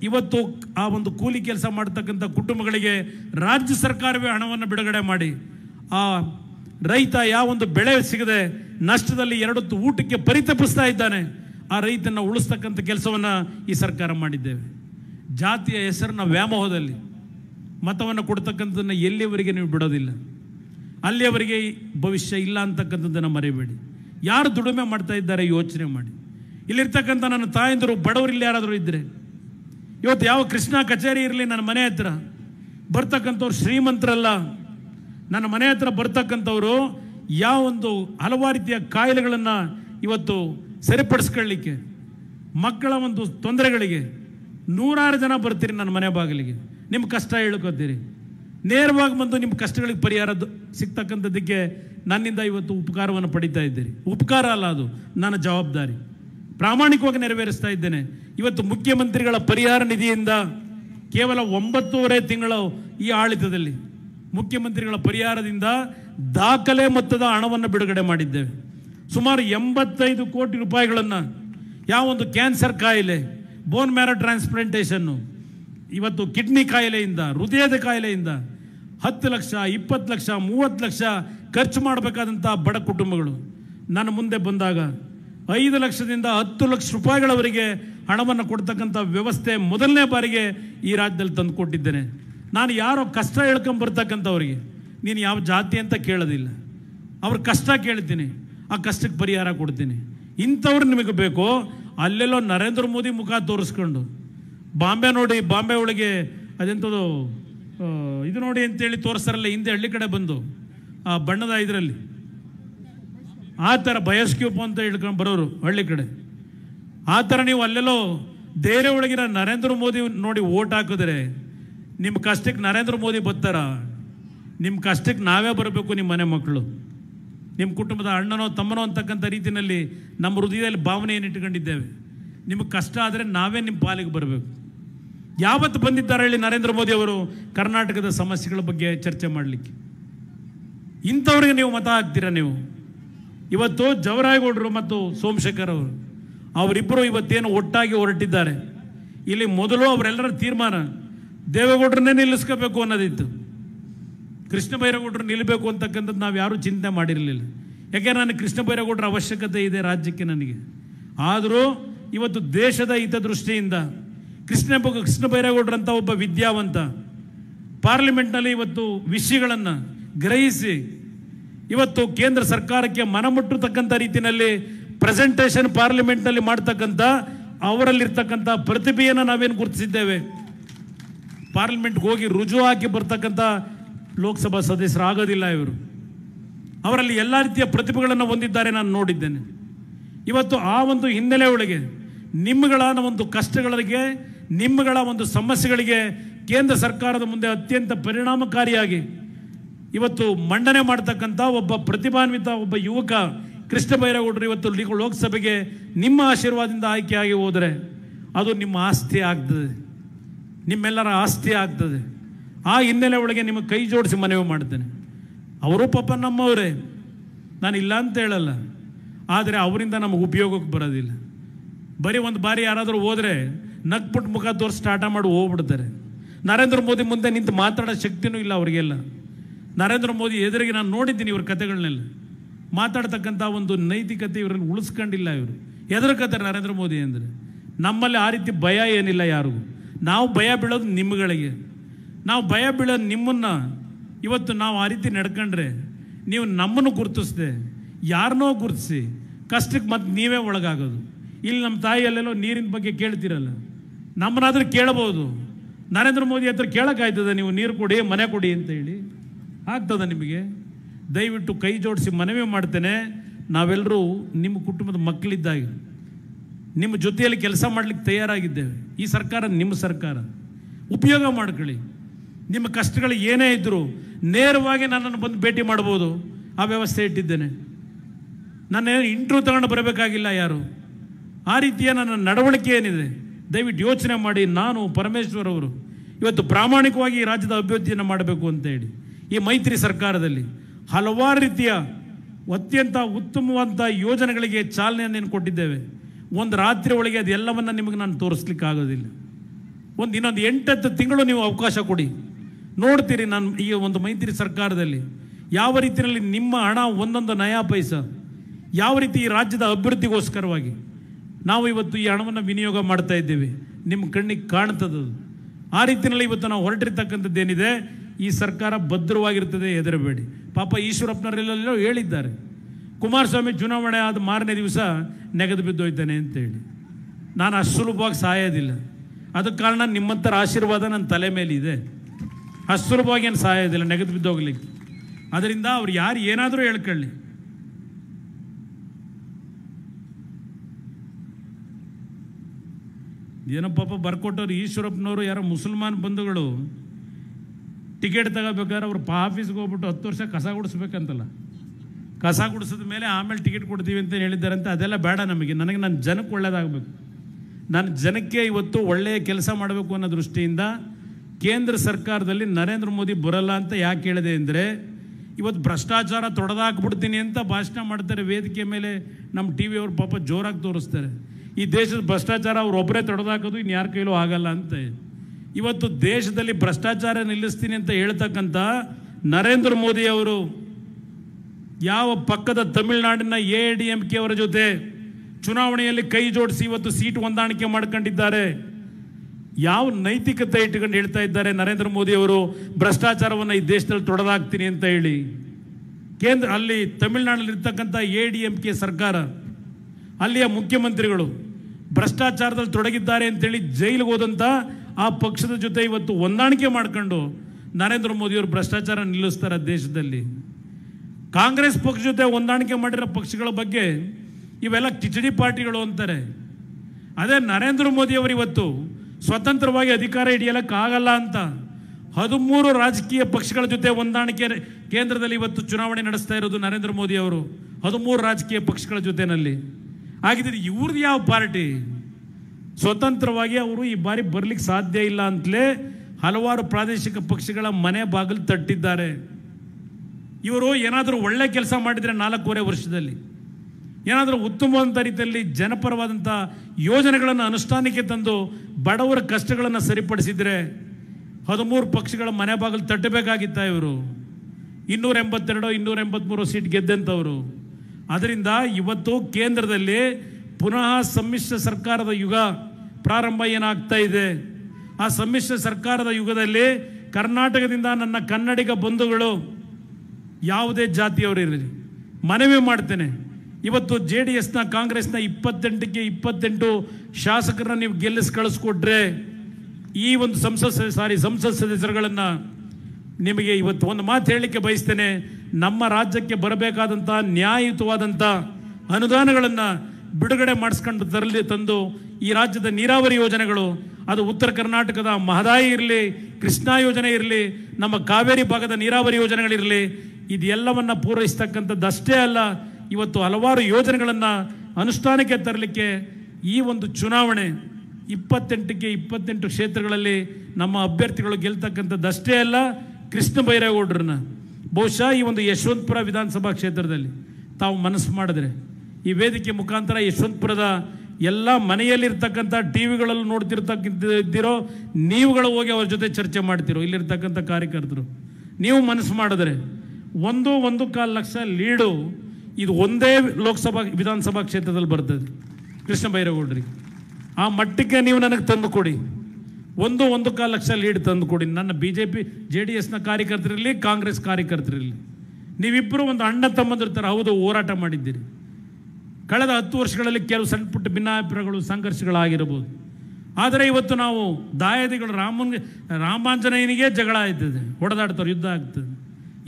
Speaker 1: ಇವತ್ತು ಆ ಒಂದು ಕೂಲಿ ಕೆಲಸ ಮಾಡ್ತಕ್ಕಂಥ ಕುಟುಂಬಗಳಿಗೆ ರಾಜ್ಯ ಸರ್ಕಾರವೇ ಹಣವನ್ನು ಬಿಡುಗಡೆ ಮಾಡಿ. ಆ ರೈತ ಯಾವೊಂದು ಬೆಳೆ ಸಿಗದೆ ನಷ್ಟದಲ್ಲಿ ಎರಡೊತ್ತು ಊಟಕ್ಕೆ ಪರಿತಪಿಸ್ತಾ ಇದ್ದಾನೆ, ಆ ರೈತನ ಉಳಿಸ್ತಕ್ಕಂಥ ಕೆಲಸವನ್ನು ಈ ಸರ್ಕಾರ ಮಾಡಿದ್ದೇವೆ. ಜಾತಿಯ ಹೆಸರನ್ನ ವ್ಯಾಮೋಹದಲ್ಲಿ ಮತವನ್ನು ಕೊಡ್ತಕ್ಕಂಥದ್ದನ್ನು ಎಲ್ಲಿಯವರೆಗೆ ನೀವು ಬಿಡೋದಿಲ್ಲ. ಅಲ್ಲಿಯವರೆಗೆ ಭವಿಷ್ಯ ಇಲ್ಲ ಅಂತಕ್ಕಂಥದ್ದನ್ನು ಮರೆಯಬೇಡಿ ಯಾರು ದುಡಿಮೆ ಮಾಡ್ತಾ ಇದ್ದಾರೆ ಯೋಚನೆ ಮಾಡಿ. ಇಲ್ಲಿರ್ತಕ್ಕಂಥ ನನ್ನ ತಾಯಂದಿರು ಬಡವರು ಇಲ್ಲಿ ಯಾರಾದರೂ ಇದ್ದರೆ ಇವತ್ತು ಯಾವ ಕೃಷ್ಣ ಕಚೇರಿ ಇರಲಿ ನನ್ನ ಮನೆ ಹತ್ರ, ಬರ್ತಕ್ಕಂಥವ್ರು ಶ್ರೀಮಂತರಲ್ಲ, ನನ್ನ ಮನೆ ಹತ್ರ ಬರ್ತಕ್ಕಂಥವರು ಯಾವ ಒಂದು ಹಲವಾರು ರೀತಿಯ ಕಾಯಿಲೆಗಳನ್ನು ಇವತ್ತು ಸರಿಪಡಿಸ್ಕೊಳ್ಳಿಕ್ಕೆ, ಮಕ್ಕಳ ಒಂದು ತೊಂದರೆಗಳಿಗೆ ನೂರಾರು ಜನ ಬರ್ತೀರಿ ನನ್ನ ಮನೆ ಬಾಗಿಲಿಗೆ. ನಿಮ್ಮ ಕಷ್ಟ ಹೇಳ್ಕೊತೀರಿ. ನೇರವಾಗಿ ಬಂದು ನಿಮ್ಮ ಕಷ್ಟಗಳಿಗೆ ಪರಿಹಾರ ಸಿಗ್ತಕ್ಕಂಥದ್ದಕ್ಕೆ ನನ್ನಿಂದ ಇವತ್ತು ಉಪಕಾರವನ್ನು ಪಡಿತಾ ಇದ್ದೀರಿ. ಉಪಕಾರ ಅಲ್ಲ ಅದು, ನನ್ನ ಜವಾಬ್ದಾರಿ. ಪ್ರಾಮಾಣಿಕವಾಗಿ ನೆರವೇರಿಸ್ತಾ ಇದ್ದೇನೆ. ಇವತ್ತು ಮುಖ್ಯಮಂತ್ರಿಗಳ ಪರಿಹಾರ ನಿಧಿಯಿಂದ ಕೇವಲ ಒಂಬತ್ತೂವರೆ ತಿಂಗಳು ಈ ಆಡಳಿತದಲ್ಲಿ ಮುಖ್ಯಮಂತ್ರಿಗಳ ಪರಿಹಾರದಿಂದ ದಾಖಲೆ ಮೊತ್ತದ ಹಣವನ್ನು ಬಿಡುಗಡೆ ಮಾಡಿದ್ದೇವೆ. ಸುಮಾರು ಎಂಬತ್ತೈದು ಕೋಟಿ ರೂಪಾಯಿಗಳನ್ನು ಯಾವ ಒಂದು ಕ್ಯಾನ್ಸರ್ ಕಾಯಿಲೆ ಬೋನ್ ಮ್ಯಾರೋ ಟ್ರಾನ್ಸ್ಪ್ಲಾಂಟೇಷನ್ನು ಇವತ್ತು ಕಿಡ್ನಿ ಕಾಯಿಲೆಯಿಂದ, ಹೃದಯದ ಕಾಯಿಲೆಯಿಂದ ಹತ್ತು ಲಕ್ಷ, ಇಪ್ಪತ್ತು ಲಕ್ಷ, ಮೂವತ್ತು ಲಕ್ಷ ಖರ್ಚು ಮಾಡಬೇಕಾದಂಥ ಬಡ ಕುಟುಂಬಗಳು. ನನ್ನ ಮುಂದೆ ಬಂದಾಗ ಐದು ಲಕ್ಷದಿಂದ ಹತ್ತು ಲಕ್ಷ ರೂಪಾಯಿಗಳವರೆಗೆ ಹಣವನ್ನು ಕೊಡ್ತಕ್ಕಂಥ ವ್ಯವಸ್ಥೆ ಮೊದಲನೇ ಬಾರಿಗೆ ಈ ರಾಜ್ಯದಲ್ಲಿ ತಂದು ಕೊಟ್ಟಿದ್ದೇನೆ. ನಾನು ಯಾರೋ ಕಷ್ಟ ಹೇಳ್ಕೊಂಬರ್ತಕ್ಕಂಥವ್ರಿಗೆ, ನೀನು ಯಾವ ಜಾತಿ ಅಂತ ಕೇಳೋದಿಲ್ಲ. ಅವ್ರ ಕಷ್ಟ ಕೇಳ್ತೀನಿ ಆ ಕಷ್ಟಕ್ಕೆ ಪರಿಹಾರ ಕೊಡ್ತೀನಿ. ಇಂಥವ್ರು ನಿಮಗೆ ಬೇಕೋ, ಅಲ್ಲೆಲ್ಲೋ ನರೇಂದ್ರ ಮೋದಿ ಮುಖ ತೋರಿಸ್ಕೊಂಡು ಬಾಂಬೆ ನೋಡಿ, ಬಾಂಬೆ ಒಳಗೆ ಅದೆಂಥದ್ದು ಇದು ನೋಡಿ ಅಂತೇಳಿ ತೋರಿಸ್ತಾರಲ್ಲ, ಹಿಂದೆ ಹಳ್ಳಿ ಕಡೆ ಬಂದು, ಆ ಬಣ್ಣದ ಇದರಲ್ಲಿ. ಆ ಥರ ಬಯಸ್ಕ್ಯೂಪ್ ಅಂತ ಹೇಳ್ಕೊಂಡು ಬರೋರು ಹಳ್ಳಿ ಕಡೆ. ಆ ಥರ ನೀವು ಅಲ್ಲೆಲ್ಲೋ ಧೈರ್ಯ ಒಳಗಿನ ನರೇಂದ್ರ ಮೋದಿ ನೋಡಿ ಓಟ್ ಹಾಕಿದ್ರೆ ನಿಮ್ಮ ಕಷ್ಟಕ್ಕೆ ನರೇಂದ್ರ ಮೋದಿ ಬರ್ತಾರ. ನಿಮ್ಮ ಕಷ್ಟಕ್ಕೆ ನಾವೇ ಬರಬೇಕು ನಿಮ್ಮ ಮನೆ ಮಕ್ಕಳು. ನಿಮ್ಮ ಕುಟುಂಬದ ಅಣ್ಣನೋ ತಮ್ಮನೋ ಅಂತಕ್ಕಂಥ ರೀತಿಯಲ್ಲಿ ನಮ್ಮ ಹೃದಯದಲ್ಲಿ ಭಾವನೆಯನ್ನು ಇಟ್ಕೊಂಡಿದ್ದೇವೆ ನಿಮಗೆ ಕಷ್ಟ ಆದರೆ ನಾವೇ ನಿಮ್ಮ ಪಾಲಿಗೆ ಬರಬೇಕು. ಯಾವತ್ತು ಬಂದಿದ್ದಾರೆ ಹೇಳಿ ನರೇಂದ್ರ ಮೋದಿ ಅವರು? ಕರ್ನಾಟಕದ ಸಮಸ್ಯೆಗಳ ಬಗ್ಗೆ ಚರ್ಚೆ ಮಾಡಲಿಕ್ಕೆ. ಇಂಥವ್ರಿಗೆ ನೀವು ಮತ ಹಾಕ್ತೀರಾ ನೀವು? ಇವತ್ತು ಜವರಾಯಗೌಡರು ಮತ್ತು ಸೋಮಶೇಖರ್ ಅವರು ಅವರಿಬ್ಬರು ಇವತ್ತೇನು ಒಟ್ಟಾಗಿ ಹೊರಟಿದ್ದಾರೆ. ಇಲ್ಲಿ ಮೊದಲು ಅವರೆಲ್ಲರ ತೀರ್ಮಾನ, ದೇವೇಗೌಡರನ್ನೇ ನಿಲ್ಲಿಸ್ಕೋಬೇಕು ಅನ್ನೋದಿತ್ತು. ಕೃಷ್ಣ ಬೈರೇಗೌಡರು ನಿಲ್ಲಬೇಕು ಅಂತಕ್ಕಂಥದ್ದು ನಾವು ಯಾರೂ ಚಿಂತೆ ಮಾಡಿರಲಿಲ್ಲ. ಯಾಕೆ ನನಗೆ ಕೃಷ್ಣ ಬೈರೇಗೌಡರ ಅವಶ್ಯಕತೆ ಇದೆ ರಾಜ್ಯಕ್ಕೆ ನನಗೆ? ಆದರೂ ಇವತ್ತು ದೇಶದ ಹಿತದೃಷ್ಟಿಯಿಂದ ಕೃಷ್ಣ ಕೃಷ್ಣ ಬೈರೇಗೌಡರಂಥ ಒಬ್ಬ ವಿದ್ಯಾವಂತ ಪಾರ್ಲಿಮೆಂಟ್ನಲ್ಲಿ ಇವತ್ತು ವಿಷಯಗಳನ್ನು ಗ್ರಹಿಸಿ ಇವತ್ತು ಕೇಂದ್ರ ಸರ್ಕಾರಕ್ಕೆ ಮನಮುಟ್ಟತಕ್ಕಂಥ ರೀತಿಯಲ್ಲಿ ಪ್ರೆಸೆಂಟೇಷನ್ ಪಾರ್ಲಿಮೆಂಟ್ನಲ್ಲಿ ಮಾಡ್ತಕ್ಕಂಥ ಅವರಲ್ಲಿರ್ತಕ್ಕಂಥ ಪ್ರತಿಭೆಯನ್ನು ನಾವೇನು ಗುರುತಿಸಿದ್ದೇವೆ. ಪಾರ್ಲಿಮೆಂಟ್ಗೆ ಹೋಗಿ ರುಜು ಹಾಕಿ ಬರ್ತಕ್ಕಂಥ ಲೋಕಸಭಾ ಸದಸ್ಯರಾಗೋದಿಲ್ಲ ಇವರು. ಅವರಲ್ಲಿ ಎಲ್ಲ ರೀತಿಯ ಪ್ರತಿಭೆಗಳನ್ನು ಹೊಂದಿದ್ದಾರೆ ನಾನು ನೋಡಿದ್ದೇನೆ. ಇವತ್ತು ಆ ಒಂದು ಹಿನ್ನೆಲೆ ಒಳಗೆ ನಿಮ್ಮಗಳ ಒಂದು ಕಷ್ಟಗಳಿಗೆ ನಿಮ್ಮಗಳ ಒಂದು ಸಮಸ್ಯೆಗಳಿಗೆ ಕೇಂದ್ರ ಸರ್ಕಾರದ ಮುಂದೆ ಅತ್ಯಂತ ಪರಿಣಾಮಕಾರಿಯಾಗಿ ಇವತ್ತು ಮಂಡನೆ ಮಾಡ್ತಕ್ಕಂಥ ಒಬ್ಬ ಪ್ರತಿಭಾನ್ವಿತ ಒಬ್ಬ ಯುವಕ ಕೃಷ್ಣ ಬೈರೇಗೌಡರು ಇವತ್ತು ಲೋಕಸಭೆಗೆ ನಿಮ್ಮ ಆಶೀರ್ವಾದದಿಂದ ಆಯ್ಕೆಯಾಗಿ ಹೋದರೆ ಅದು ನಿಮ್ಮ ಆಸ್ತಿ ಆಗ್ತದೆ. ನಿಮ್ಮೆಲ್ಲರ ಆಸ್ತಿ ಆಗ್ತದೆ. ಆ ಹಿನ್ನೆಲೆ ಒಳಗೆ ನಿಮಗೆ ಕೈ ಜೋಡಿಸಿ ಮನವಿ ಮಾಡ್ತೇನೆ. ಅವರು ಪಾಪ ನಮ್ಮವರೇ. ನಾನು ಇಲ್ಲ ಅಂತ ಹೇಳಲ್ಲ. ಆದರೆ ಅವರಿಂದ ನಮಗೆ ಉಪಯೋಗಕ್ಕೆ ಬರೋದಿಲ್ಲ. ಬರೀ ಒಂದು ಬಾರಿ ಯಾರಾದರೂ ಹೋದರೆ ನಗ್ಬಿಟ್ಟು ಮುಖ ತೋರಿಸಿ ಸ್ಟಾರ್ಟ ಮಾಡಿ ಹೋಗ್ಬಿಡ್ತಾರೆ. ನರೇಂದ್ರ ಮೋದಿ ಮುಂದೆ ನಿಂತು ಮಾತಾಡೋ ಶಕ್ತಿನೂ ಇಲ್ಲ ಅವರಿಗೆಲ್ಲ. ನರೇಂದ್ರ ಮೋದಿ ಎದುರಿಗೆ ನಾನು ನೋಡಿದ್ದೀನಿ ಇವ್ರ ಕಥೆಗಳನ್ನೆಲ್ಲ ಮಾತಾಡ್ತಕ್ಕಂಥ ಒಂದು ನೈತಿಕತೆ ಇವರಲ್ಲಿ ಉಳಿಸ್ಕೊಂಡಿಲ್ಲ ಇವರು. ಹೆದರ್ಕತ್ತಾರೆ ನರೇಂದ್ರ ಮೋದಿ ಅಂದರೆ. ನಮ್ಮಲ್ಲಿ ಆ ರೀತಿ ಭಯ ಏನಿಲ್ಲ ಯಾರಿಗೂ. ನಾವು ಭಯ ಬೀಳೋದು ನಿಮ್ಮಗಳಿಗೆ ನಾವು ಭಯ ಬೀಳೋದು ನಿಮ್ಮನ್ನು ಇವತ್ತು ನಾವು ಆ ರೀತಿ ನಡ್ಕೊಂಡ್ರೆ ನೀವು ನಮ್ಮನ್ನು ಗುರುತಿಸ್ದೆ. ಯಾರನ್ನೋ ಗುರುತಿಸಿ. ಕಷ್ಟಕ್ಕೆ ಮತ್ತೆ ನೀವೇ ಒಳಗಾಗೋದು. ಇಲ್ಲಿ ನಮ್ಮ ತಾಯಿಯಲ್ಲೆಲ್ಲೋ ನೀರಿನ ಬಗ್ಗೆ ಕೇಳ್ತಿರಲ್ಲ. ನಮ್ಮನ್ನಾದ್ರೂ ಕೇಳಬಹುದು. ನರೇಂದ್ರ ಮೋದಿ ಹತ್ರ ಕೇಳೋಕ್ಕಾಯ್ತದೆ, ನೀವು ನೀರು ಕೊಡಿ, ಮನೆ ಕೊಡಿ ಅಂತ ಹೇಳಿ ಆಗ್ತದ ನಿಮಗೆ. ದಯವಿಟ್ಟು ಕೈ ಜೋಡಿಸಿ ಮನವಿ ಮಾಡ್ತೇನೆ. ನಾವೆಲ್ಲರೂ ನಿಮ್ಮ ಕುಟುಂಬದ ಮಕ್ಕಳಿದ್ದಾಗ, ನಿಮ್ಮ ಜೊತೆಯಲ್ಲಿ ಕೆಲಸ ಮಾಡಲಿಕ್ಕೆ ತಯಾರಾಗಿದ್ದೇವೆ. ಈ ಸರ್ಕಾರ ನಿಮ್ಮ ಸರ್ಕಾರ. ಉಪಯೋಗ ಮಾಡ್ಕೊಳ್ಳಿ. ನಿಮ್ಮ ಕಷ್ಟಗಳು ಏನೇ ಇದ್ದರೂ ನೇರವಾಗಿ ನನ್ನನ್ನು ಬಂದು ಭೇಟಿ ಮಾಡ್ಬೋದು. ಆ ವ್ಯವಸ್ಥೆ ಇಟ್ಟಿದ್ದೇನೆ. ನನ್ನ ಇಂಟ್ರ್ಯೂ ತಗೊಂಡು ಬರಬೇಕಾಗಿಲ್ಲ ಯಾರು? ಆ ರೀತಿಯ ನನ್ನ ನಡವಳಿಕೆ ಏನಿದೆ? ದಯವಿಟ್ಟು ಯೋಚನೆ ಮಾಡಿ, ನಾನು ಪರಮೇಶ್ವರ್ ಅವರು ಇವತ್ತು ಪ್ರಾಮಾಣಿಕವಾಗಿ ಈ ರಾಜ್ಯದ ಅಭಿವೃದ್ಧಿಯನ್ನು ಮಾಡಬೇಕು ಅಂತ ಹೇಳಿ, ಈ ಮೈತ್ರಿ ಸರ್ಕಾರದಲ್ಲಿ ಹಲವಾರು ರೀತಿಯ ಅತ್ಯಂತ ಉತ್ತಮವಾದಂಥ ಯೋಜನೆಗಳಿಗೆ ಚಾಲನೆಯನ್ನು ಕೊಟ್ಟಿದ್ದೇವೆ. ಒಂದು ರಾತ್ರಿ ಒಳಗೆ ಅದೆಲ್ಲವನ್ನು ನಿಮಗೆ ನಾನು ತೋರಿಸ್ಲಿಕ್ಕೆ ಆಗೋದಿಲ್ಲ. ಒಂದು ಇನ್ನೊಂದು ಎಂಟತ್ತು ತಿಂಗಳು ನೀವು ಅವಕಾಶ ಕೊಡಿ. ನೋಡ್ತೀರಿ ನಾನು ಈ ಒಂದು ಮೈತ್ರಿ ಸರ್ಕಾರದಲ್ಲಿ ಯಾವ ರೀತಿಯಲ್ಲಿ ನಿಮ್ಮ ಹಣ ಒಂದೊಂದು ನಯಾ ಪೈಸ, ಯಾವ ರೀತಿ ಈ ರಾಜ್ಯದ ಅಭಿವೃದ್ಧಿಗೋಸ್ಕರವಾಗಿ ನಾವು ಇವತ್ತು ಈ ಹಣವನ್ನು ವಿನಿಯೋಗ ಮಾಡ್ತಾ ಇದ್ದೇವೆ. ನಿಮ್ಮ ಕಣ್ಣಿಗೆ ಕಾಣ್ತದದು. ಆ ರೀತಿಯಲ್ಲಿ ಇವತ್ತು ನಾವು ಹೊರಟಿರ್ತಕ್ಕಂಥದ್ದೇನಿದೆ, ಈ ಸರ್ಕಾರ ಭದ್ರವಾಗಿರ್ತದೆ, ಹೆದರಬೇಡಿ. ಪಾಪ ಈಶ್ವರಪ್ಪನವರೆಲ್ಲೋ ಹೇಳಿದ್ದಾರೆ. ಕುಮಾರಸ್ವಾಮಿ ಚುನಾವಣೆ ಆದ ಮಾರನೇ ದಿವಸ ನೆಗೆದು ಬಿದ್ದೋಯ್ತಾನೆ ಅಂತೇಳಿ. ನಾನು ಅಷ್ಟು ಸುಲಭವಾಗಿ ಸಾಯೋದಿಲ್ಲ. ಅದಕ್ಕೆ ಕಾರಣ ನಿಮ್ಮಂಥರ ಆಶೀರ್ವಾದ ನನ್ನ ತಲೆ ಮೇಲಿದೆ. ಅಷ್ಟು ಸುಲಭವಾಗಿ ಏನು ಸಾಯೋದಿಲ್ಲ, ನೆಗೆದು ಬಿದ್ದೋಗ್ಲಿಕ್ಕೆ ಅದರಿಂದ ಅವ್ರು ಯಾರು ಏನಾದರೂ ಹೇಳ್ಕೊಳ್ಳಿ. ಏನೋ ಪಾಪ ಬರ್ಕೊಟ್ಟವ್ರು ಈಶ್ವರಪ್ಪನವರು ಯಾರೋ ಮುಸಲ್ಮಾನ್ ಬಂಧುಗಳು ಟಿಕೆಟ್ ತಗೋಬೇಕಾದ್ರೆ ಅವ್ರು ಪಾ ಆಫೀಸ್ಗೆ ಹೋಗ್ಬಿಟ್ಟು ಹತ್ತು ವರ್ಷ ಕಸ ಗುಡಿಸ್ಬೇಕಂತಲ್ಲ. ಕಸ ಗುಡಿಸಿದ ಮೇಲೆ ಆಮೇಲೆ ಟಿಕೆಟ್ ಕೊಡ್ತೀವಿ ಅಂತ ಹೇಳಿದ್ದಾರೆ ಅಂತ ಅದೆಲ್ಲ ಬೇಡ ನಮಗೆ. ನನಗೆ ನನ್ನ ಜನಕ್ಕೆ ಒಳ್ಳೇದಾಗಬೇಕು. ನಾನು ಜನಕ್ಕೆ ಇವತ್ತು ಒಳ್ಳೆಯ ಕೆಲಸ ಮಾಡಬೇಕು ಅನ್ನೋ ದೃಷ್ಟಿಯಿಂದ ಕೇಂದ್ರ ಸರ್ಕಾರದಲ್ಲಿ ನರೇಂದ್ರ ಮೋದಿ ಬರಲ್ಲ ಅಂತ ಯಾಕೆ ಹೇಳಿದೆ ಅಂದರೆ, ಇವತ್ತು ಭ್ರಷ್ಟಾಚಾರ ತೊಡೆದಾಕ್ಬಿಡ್ತೀನಿ ಅಂತ ಭಾಷಣ ಮಾಡ್ತಾರೆ ವೇದಿಕೆ ಮೇಲೆ ನಮ್ಮ ಟಿ ವಿಯವರು ಪಾಪ ಜೋರಾಗಿ ತೋರಿಸ್ತಾರೆ. ಈ ದೇಶದ ಭ್ರಷ್ಟಾಚಾರ ಅವ್ರು ಒಬ್ಬರೇ ತೊಡೆದಾಕೋದು ಇನ್ನು ಯಾರ ಕೈಲೂ ಆಗಲ್ಲ ಅಂತ. ಇವತ್ತು ದೇಶದಲ್ಲಿ ಭ್ರಷ್ಟಾಚಾರ ನಿಲ್ಲಿಸ್ತೀನಿ ಅಂತ ಹೇಳ್ತಕ್ಕಂಥ ನರೇಂದ್ರ ಮೋದಿ ಅವರು ಯಾವ ಪಕ್ಕದ ತಮಿಳುನಾಡಿನ ಎ ಡಿ ಎಂ ಕೆ ಅವರ ಜೊತೆ ಚುನಾವಣೆಯಲ್ಲಿ ಕೈ ಜೋಡಿಸಿ ಇವತ್ತು ಸೀಟ್ ಹೊಂದಾಣಿಕೆ ಮಾಡ್ಕೊಂಡಿದ್ದಾರೆ. ಯಾವ ನೈತಿಕತೆ ಇಟ್ಕೊಂಡು ಹೇಳ್ತಾ ಇದ್ದಾರೆ ನರೇಂದ್ರ ಮೋದಿ ಅವರು, ಭ್ರಷ್ಟಾಚಾರವನ್ನು ಈ ದೇಶದಲ್ಲಿ ತೊಡೆದಾಕ್ತೀನಿ ಅಂತ ಹೇಳಿ. ಕೇಂದ್ರ ಅಲ್ಲಿ ತಮಿಳುನಾಡಲ್ಲಿ ಇರ್ತಕ್ಕಂಥ ಎ ಡಿ ಎಂ ಕೆ ಸರ್ಕಾರ ಅಲ್ಲಿಯ ಮುಖ್ಯಮಂತ್ರಿಗಳು ಭ್ರಷ್ಟಾಚಾರದಲ್ಲಿ ತೊಡಗಿದ್ದಾರೆ ಅಂತೇಳಿ ಜೈಲಿಗೆ ಹೋದಂಥ ಆ ಪಕ್ಷದ ಜೊತೆ ಇವತ್ತು ಹೊಂದಾಣಿಕೆ ಮಾಡ್ಕೊಂಡು ನರೇಂದ್ರ ಮೋದಿಯವರು ಭ್ರಷ್ಟಾಚಾರ ನಿಲ್ಲಿಸ್ತಾರೆ ದೇಶದಲ್ಲಿ. ಕಾಂಗ್ರೆಸ್ ಪಕ್ಷ ಜೊತೆ ಹೊಂದಾಣಿಕೆ ಮಾಡಿರೋ ಪಕ್ಷಗಳ ಬಗ್ಗೆ ಇವೆಲ್ಲ ಕಿಚಡಿ ಪಾರ್ಟಿಗಳು ಅಂತಾರೆ. ಅದೇ ನರೇಂದ್ರ ಮೋದಿ ಅವರು ಇವತ್ತು ಸ್ವತಂತ್ರವಾಗಿ ಅಧಿಕಾರ ಹಿಡಿಯಲಕ್ಕಾಗಲ್ಲ ಅಂತ ಹದಿಮೂರು ರಾಜಕೀಯ ಪಕ್ಷಗಳ ಜೊತೆ ಹೊಂದಾಣಿಕೆ ಕೇಂದ್ರದಲ್ಲಿ ಇವತ್ತು ಚುನಾವಣೆ ನಡೆಸ್ತಾ ಇರೋದು ನರೇಂದ್ರ ಮೋದಿ ಅವರು. ಹದಿಮೂರು ರಾಜಕೀಯ ಪಕ್ಷಗಳ ಜೊತೆನಲ್ಲಿ. ಹಾಗಿದ್ರೆ ಇವ್ರದ್ದು ಯಾವ ಪಾರ್ಟಿ? ಸ್ವತಂತ್ರವಾಗಿ ಅವರು ಈ ಬಾರಿ ಬರ್ಲಿಕ್ಕೆ ಸಾಧ್ಯ ಇಲ್ಲ ಅಂತಲೇ ಹಲವಾರು ಪ್ರಾದೇಶಿಕ ಪಕ್ಷಗಳ ಮನೆ ಬಾಗಿಲು ತಟ್ಟಿದ್ದಾರೆ. ಇವರು ಏನಾದರೂ ಒಳ್ಳೆ ಕೆಲಸ ಮಾಡಿದರೆ ನಾಲ್ಕೂವರೆ ವರ್ಷದಲ್ಲಿ, ಏನಾದರೂ ಉತ್ತಮವಾದಂಥ ರೀತಿಯಲ್ಲಿ ಜನಪರವಾದಂಥ ಯೋಜನೆಗಳನ್ನು ಅನುಷ್ಠಾನಕ್ಕೆ ತಂದು ಬಡವರ ಕಷ್ಟಗಳನ್ನು ಸರಿಪಡಿಸಿದರೆ ಹದಿಮೂರು ಪಕ್ಷಗಳ ಮನೆ ಬಾಗಿಲು ತಟ್ಟಬೇಕಾಗಿತ್ತ ಇವರು? ಇನ್ನೂರ ಎಂಬತ್ತೆರಡು, ಇನ್ನೂರ ಎಂಬತ್ತ್ಮೂರು ಸೀಟ್ ಗೆದ್ದಂಥವರು ಅದರಿಂದ ಇವತ್ತು ಕೇಂದ್ರದಲ್ಲಿ ಪುನಃ ಸಮ್ಮಿಶ್ರ ಸರ್ಕಾರದ ಯುಗ ಪ್ರಾರಂಭ ಏನಾಗ್ತಾ ಇದೆ? ಆ ಸಮ್ಮಿಶ್ರ ಸರ್ಕಾರದ ಯುಗದಲ್ಲಿ ಕರ್ನಾಟಕದಿಂದ ನನ್ನ ಕನ್ನಡಿಗ ಬಂಧುಗಳು ಯಾವುದೇ ಜಾತಿಯವರಿರಲಿ ಮನವಿ ಮಾಡ್ತೇನೆ. ಇವತ್ತು ಜೆ ಡಿ ಎಸ್ನ, ಕಾಂಗ್ರೆಸ್ನ ಇಪ್ಪತ್ತೆಂಟಕ್ಕೆ ಇಪ್ಪತ್ತೆಂಟು ಶಾಸಕರನ್ನ ನೀವು ಗೆಲ್ಲಿಸಿ ಕಳಿಸ್ಕೊಟ್ರೆ ಈ ಒಂದು ಸಂಸತ್ ಸಾರಿ ಸಂಸತ್ ಸದಸ್ಯರುಗಳನ್ನು ನಿಮಗೆ ಇವತ್ತು ಒಂದು ಮಾತು ಹೇಳಲಿಕ್ಕೆ ಬಯಸ್ತೇನೆ. ನಮ್ಮ ರಾಜ್ಯಕ್ಕೆ ಬರಬೇಕಾದಂಥ ನ್ಯಾಯಯುತವಾದಂಥ ಅನುದಾನಗಳನ್ನು ಬಿಡುಗಡೆ ಮಾಡಿಸ್ಕೊಂಡು ತರಲಿ, ತಂದು ಈ ರಾಜ್ಯದ ನೀರಾವರಿ ಯೋಜನೆಗಳು, ಅದು ಉತ್ತರ ಕರ್ನಾಟಕದ ಮಹದಾಯಿ ಇರಲಿ, ಕೃಷ್ಣಾ ಯೋಜನೆ ಇರಲಿ, ನಮ್ಮ ಕಾವೇರಿ ಭಾಗದ ನೀರಾವರಿ ಯೋಜನೆಗಳಿರಲಿ, ಇದೆಲ್ಲವನ್ನು ಪೂರೈಸ್ತಕ್ಕಂಥದ್ದಷ್ಟೇ ಅಲ್ಲ, ಇವತ್ತು ಹಲವಾರು ಯೋಜನೆಗಳನ್ನು ಅನುಷ್ಠಾನಕ್ಕೆ ತರಲಿಕ್ಕೆ ಈ ಒಂದು ಚುನಾವಣೆ ಇಪ್ಪತ್ತೆಂಟಕ್ಕೆ ಇಪ್ಪತ್ತೆಂಟು ಕ್ಷೇತ್ರಗಳಲ್ಲಿ ನಮ್ಮ ಅಭ್ಯರ್ಥಿಗಳು ಗೆಲ್ತಕ್ಕಂಥದ್ದಷ್ಟೇ ಅಲ್ಲ ಕೃಷ್ಣ ಬೈರೇಗೌಡರನ್ನ. ಬಹುಶಃ ಈ ಒಂದು ಯಶವಂತಪುರ ವಿಧಾನಸಭಾ ಕ್ಷೇತ್ರದಲ್ಲಿ ತಾವು ಮನಸ್ಸು ಮಾಡಿದ್ರೆ, ಈ ವೇದಿಕೆ ಮುಖಾಂತರ ಯಶವಂತಪುರದ ಎಲ್ಲ ಮನೆಯಲ್ಲಿರ್ತಕ್ಕಂಥ ಟಿ ವಿಗಳಲ್ಲಿ ನೋಡ್ತಿರ್ತಕ್ಕಂಥ ಇದ್ದಿರೋ ನೀವುಗಳು ಹೋಗಿ ಅವ್ರ ಜೊತೆ ಚರ್ಚೆ ಮಾಡ್ತಿರೋ, ಇಲ್ಲಿರ್ತಕ್ಕಂಥ ಕಾರ್ಯಕರ್ತರು. ನೀವು ಮನಸ್ಸು ಮಾಡಿದ್ರೆ ಒಂದು ಒಂದು ಕಾಲು ಲಕ್ಷ ಲೀಡು ಇದು ಒಂದೇ ಲೋಕಸಭಾ, ವಿಧಾನಸಭಾ ಕ್ಷೇತ್ರದಲ್ಲಿ ಬರ್ತದೆ. ಕೃಷ್ಣ ಬೈರೇಗೌಡರಿಗೆ. ಆ ಮಟ್ಟಕ್ಕೆ ನೀವು ನನಗೆ ತಂದು ಕೊಡಿ. ಒಂದು ಒಂದು ಕಾಲು ಲಕ್ಷ ಲೀಡ್ ತಂದು ಕೊಡಿ. ನನ್ನ B J P J D ಎಸ್ನ ಕಾರ್ಯಕರ್ತರಿರಲಿ, ಕಾಂಗ್ರೆಸ್ ಕಾರ್ಯಕರ್ತರಿರಲಿ. ನೀವಿಬ್ಬರು ಒಂದು ಅಣ್ಣ ತಮ್ಮಂದಿರ್ತಾರೆ ಹೌದು ಹೋರಾಟ ಮಾಡಿದ್ದೀರಿ. ಕಳೆದ ಹತ್ತು ವರ್ಷಗಳಲ್ಲಿ ಕೆಲವು ಸಣ್ಣ ಪುಟ್ಟ ಭಿನ್ನಾಭಿಪ್ರಾಯಗಳು ಸಂಘರ್ಷಗಳಾಗಿರಬಹುದು ಆದರೆ ಇವತ್ತು ನಾವು ದಾಯದಿಗಳು ರಾಮನ್ಗೆ ರಾಮಾಂಜನೇಯನಿಗೆ ಜಗಳ ಆಯ್ತದೆ, ಹೊಡೆದಾಡ್ತಾರೆ, ಯುದ್ಧ ಆಗ್ತದೆ.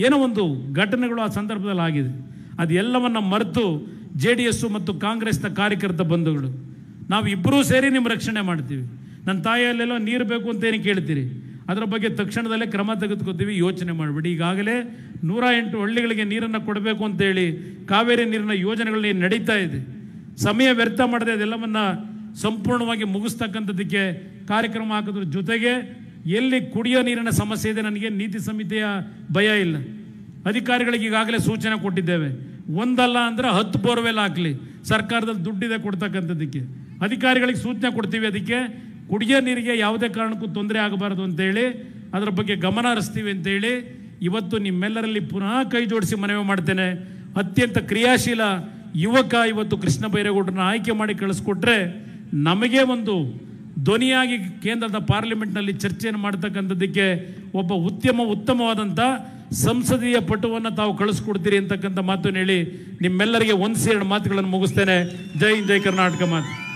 Speaker 1: ಏನೋ ಒಂದು ಘಟನೆಗಳು ಆ ಸಂದರ್ಭದಲ್ಲಿ ಆಗಿದೆ. ಅದೆಲ್ಲವನ್ನ ಮರೆತು ಜೆ ಡಿ ಎಸ್ಸು ಮತ್ತು ಕಾಂಗ್ರೆಸ್ನ ಕಾರ್ಯಕರ್ತ ಬಂಧುಗಳು. ನಾವು ಇಬ್ಬರೂ ಸೇರಿ ನಿಮ್ಮ ರಕ್ಷಣೆ ಮಾಡ್ತೀವಿ. ನನ್ನ ತಾಯಿಯಲ್ಲೆಲ್ಲೋ ನೀರು ಬೇಕು ಅಂತ ಏನು ಕೇಳ್ತೀರಿ? ಅದರ ಬಗ್ಗೆ ತಕ್ಷಣದಲ್ಲೇ ಕ್ರಮ ತೆಗೆದುಕೊತೀವಿ, ಯೋಚನೆ ಮಾಡಿಬಿಡಿ. ಈಗಾಗಲೇ ನೂರ ಎಂಟು ಹಳ್ಳಿಗಳಿಗೆ ನೀರನ್ನು ಕೊಡಬೇಕು ಅಂತೇಳಿ ಕಾವೇರಿ ನೀರಿನ ಯೋಜನೆಗಳು ಏನು ನಡೀತಾ ಇದೆ. ಸಮಯ ವ್ಯರ್ಥ ಮಾಡದೆ ಅದೆಲ್ಲವನ್ನು ಸಂಪೂರ್ಣವಾಗಿ ಮುಗಿಸ್ತಕ್ಕಂಥದ್ದಕ್ಕೆ ಕಾರ್ಯಕ್ರಮ ಹಾಕೋದ್ರ ಜೊತೆಗೆ ಎಲ್ಲಿ ಕುಡಿಯೋ ನೀರಿನ ಸಮಸ್ಯೆ ಇದೆ ನನಗೆ ನೀತಿ ಸಮಿತಿಯ ಭಯ ಇಲ್ಲ. ಅಧಿಕಾರಿಗಳಿಗೆ ಈಗಾಗಲೇ ಸೂಚನೆ ಕೊಟ್ಟಿದ್ದೇವೆ. ಒಂದಲ್ಲ ಅಂದ್ರೆ ಹತ್ತು ಬೋರ್ವೆಲ್ ಹಾಕಲಿ. ಸರ್ಕಾರದಲ್ಲಿ ದುಡ್ಡಿದೆ ಕೊಡ್ತಕ್ಕಂಥದ್ದಕ್ಕೆ. ಅಧಿಕಾರಿಗಳಿಗೆ ಸೂಚನೆ ಕೊಡ್ತೀವಿ ಅದಕ್ಕೆ. ಕುಡಿಯೋ ನೀರಿಗೆ ಯಾವುದೇ ಕಾರಣಕ್ಕೂ ತೊಂದರೆ ಆಗಬಾರದು ಅಂತೇಳಿ ಅದರ ಬಗ್ಗೆ ಗಮನ ಹರಿಸ್ತೀವಿ ಅಂತೇಳಿ ಇವತ್ತು ನಿಮ್ಮೆಲ್ಲರಲ್ಲಿ ಪುನಃ ಕೈ ಜೋಡಿಸಿ ಮನವಿ ಮಾಡ್ತೇನೆ. ಅತ್ಯಂತ ಕ್ರಿಯಾಶೀಲ ಯುವಕ ಇವತ್ತು ಕೃಷ್ಣ ಬೈರೇಗೌಡರನ್ನ ಆಯ್ಕೆ ಮಾಡಿ ಕಳಿಸ್ಕೊಟ್ರೆ ನಮಗೆ ಒಂದು ಧ್ವನಿಯಾಗಿ ಕೇಂದ್ರದ ಪಾರ್ಲಿಮೆಂಟ್ನಲ್ಲಿ ಚರ್ಚೆಯನ್ನು ಮಾಡ್ತಕ್ಕಂಥದ್ದಕ್ಕೆ ಒಬ್ಬ ಉತ್ತಮ ಉತ್ತಮವಾದಂಥ ಸಂಸದೀಯ ಪಟುವನ್ನು ತಾವು ಕಳಿಸ್ಕೊಡ್ತೀರಿ ಅಂತಕ್ಕಂಥ ಮಾತು ಹೇಳಿ ನಿಮ್ಮೆಲ್ಲರಿಗೆ ಒಂದು ಸೇರಿ ಮಾತುಗಳನ್ನು ಮುಗಿಸ್ತೇನೆ. ಜೈ ಜೈ ಕರ್ನಾಟಕ ಮಾತು.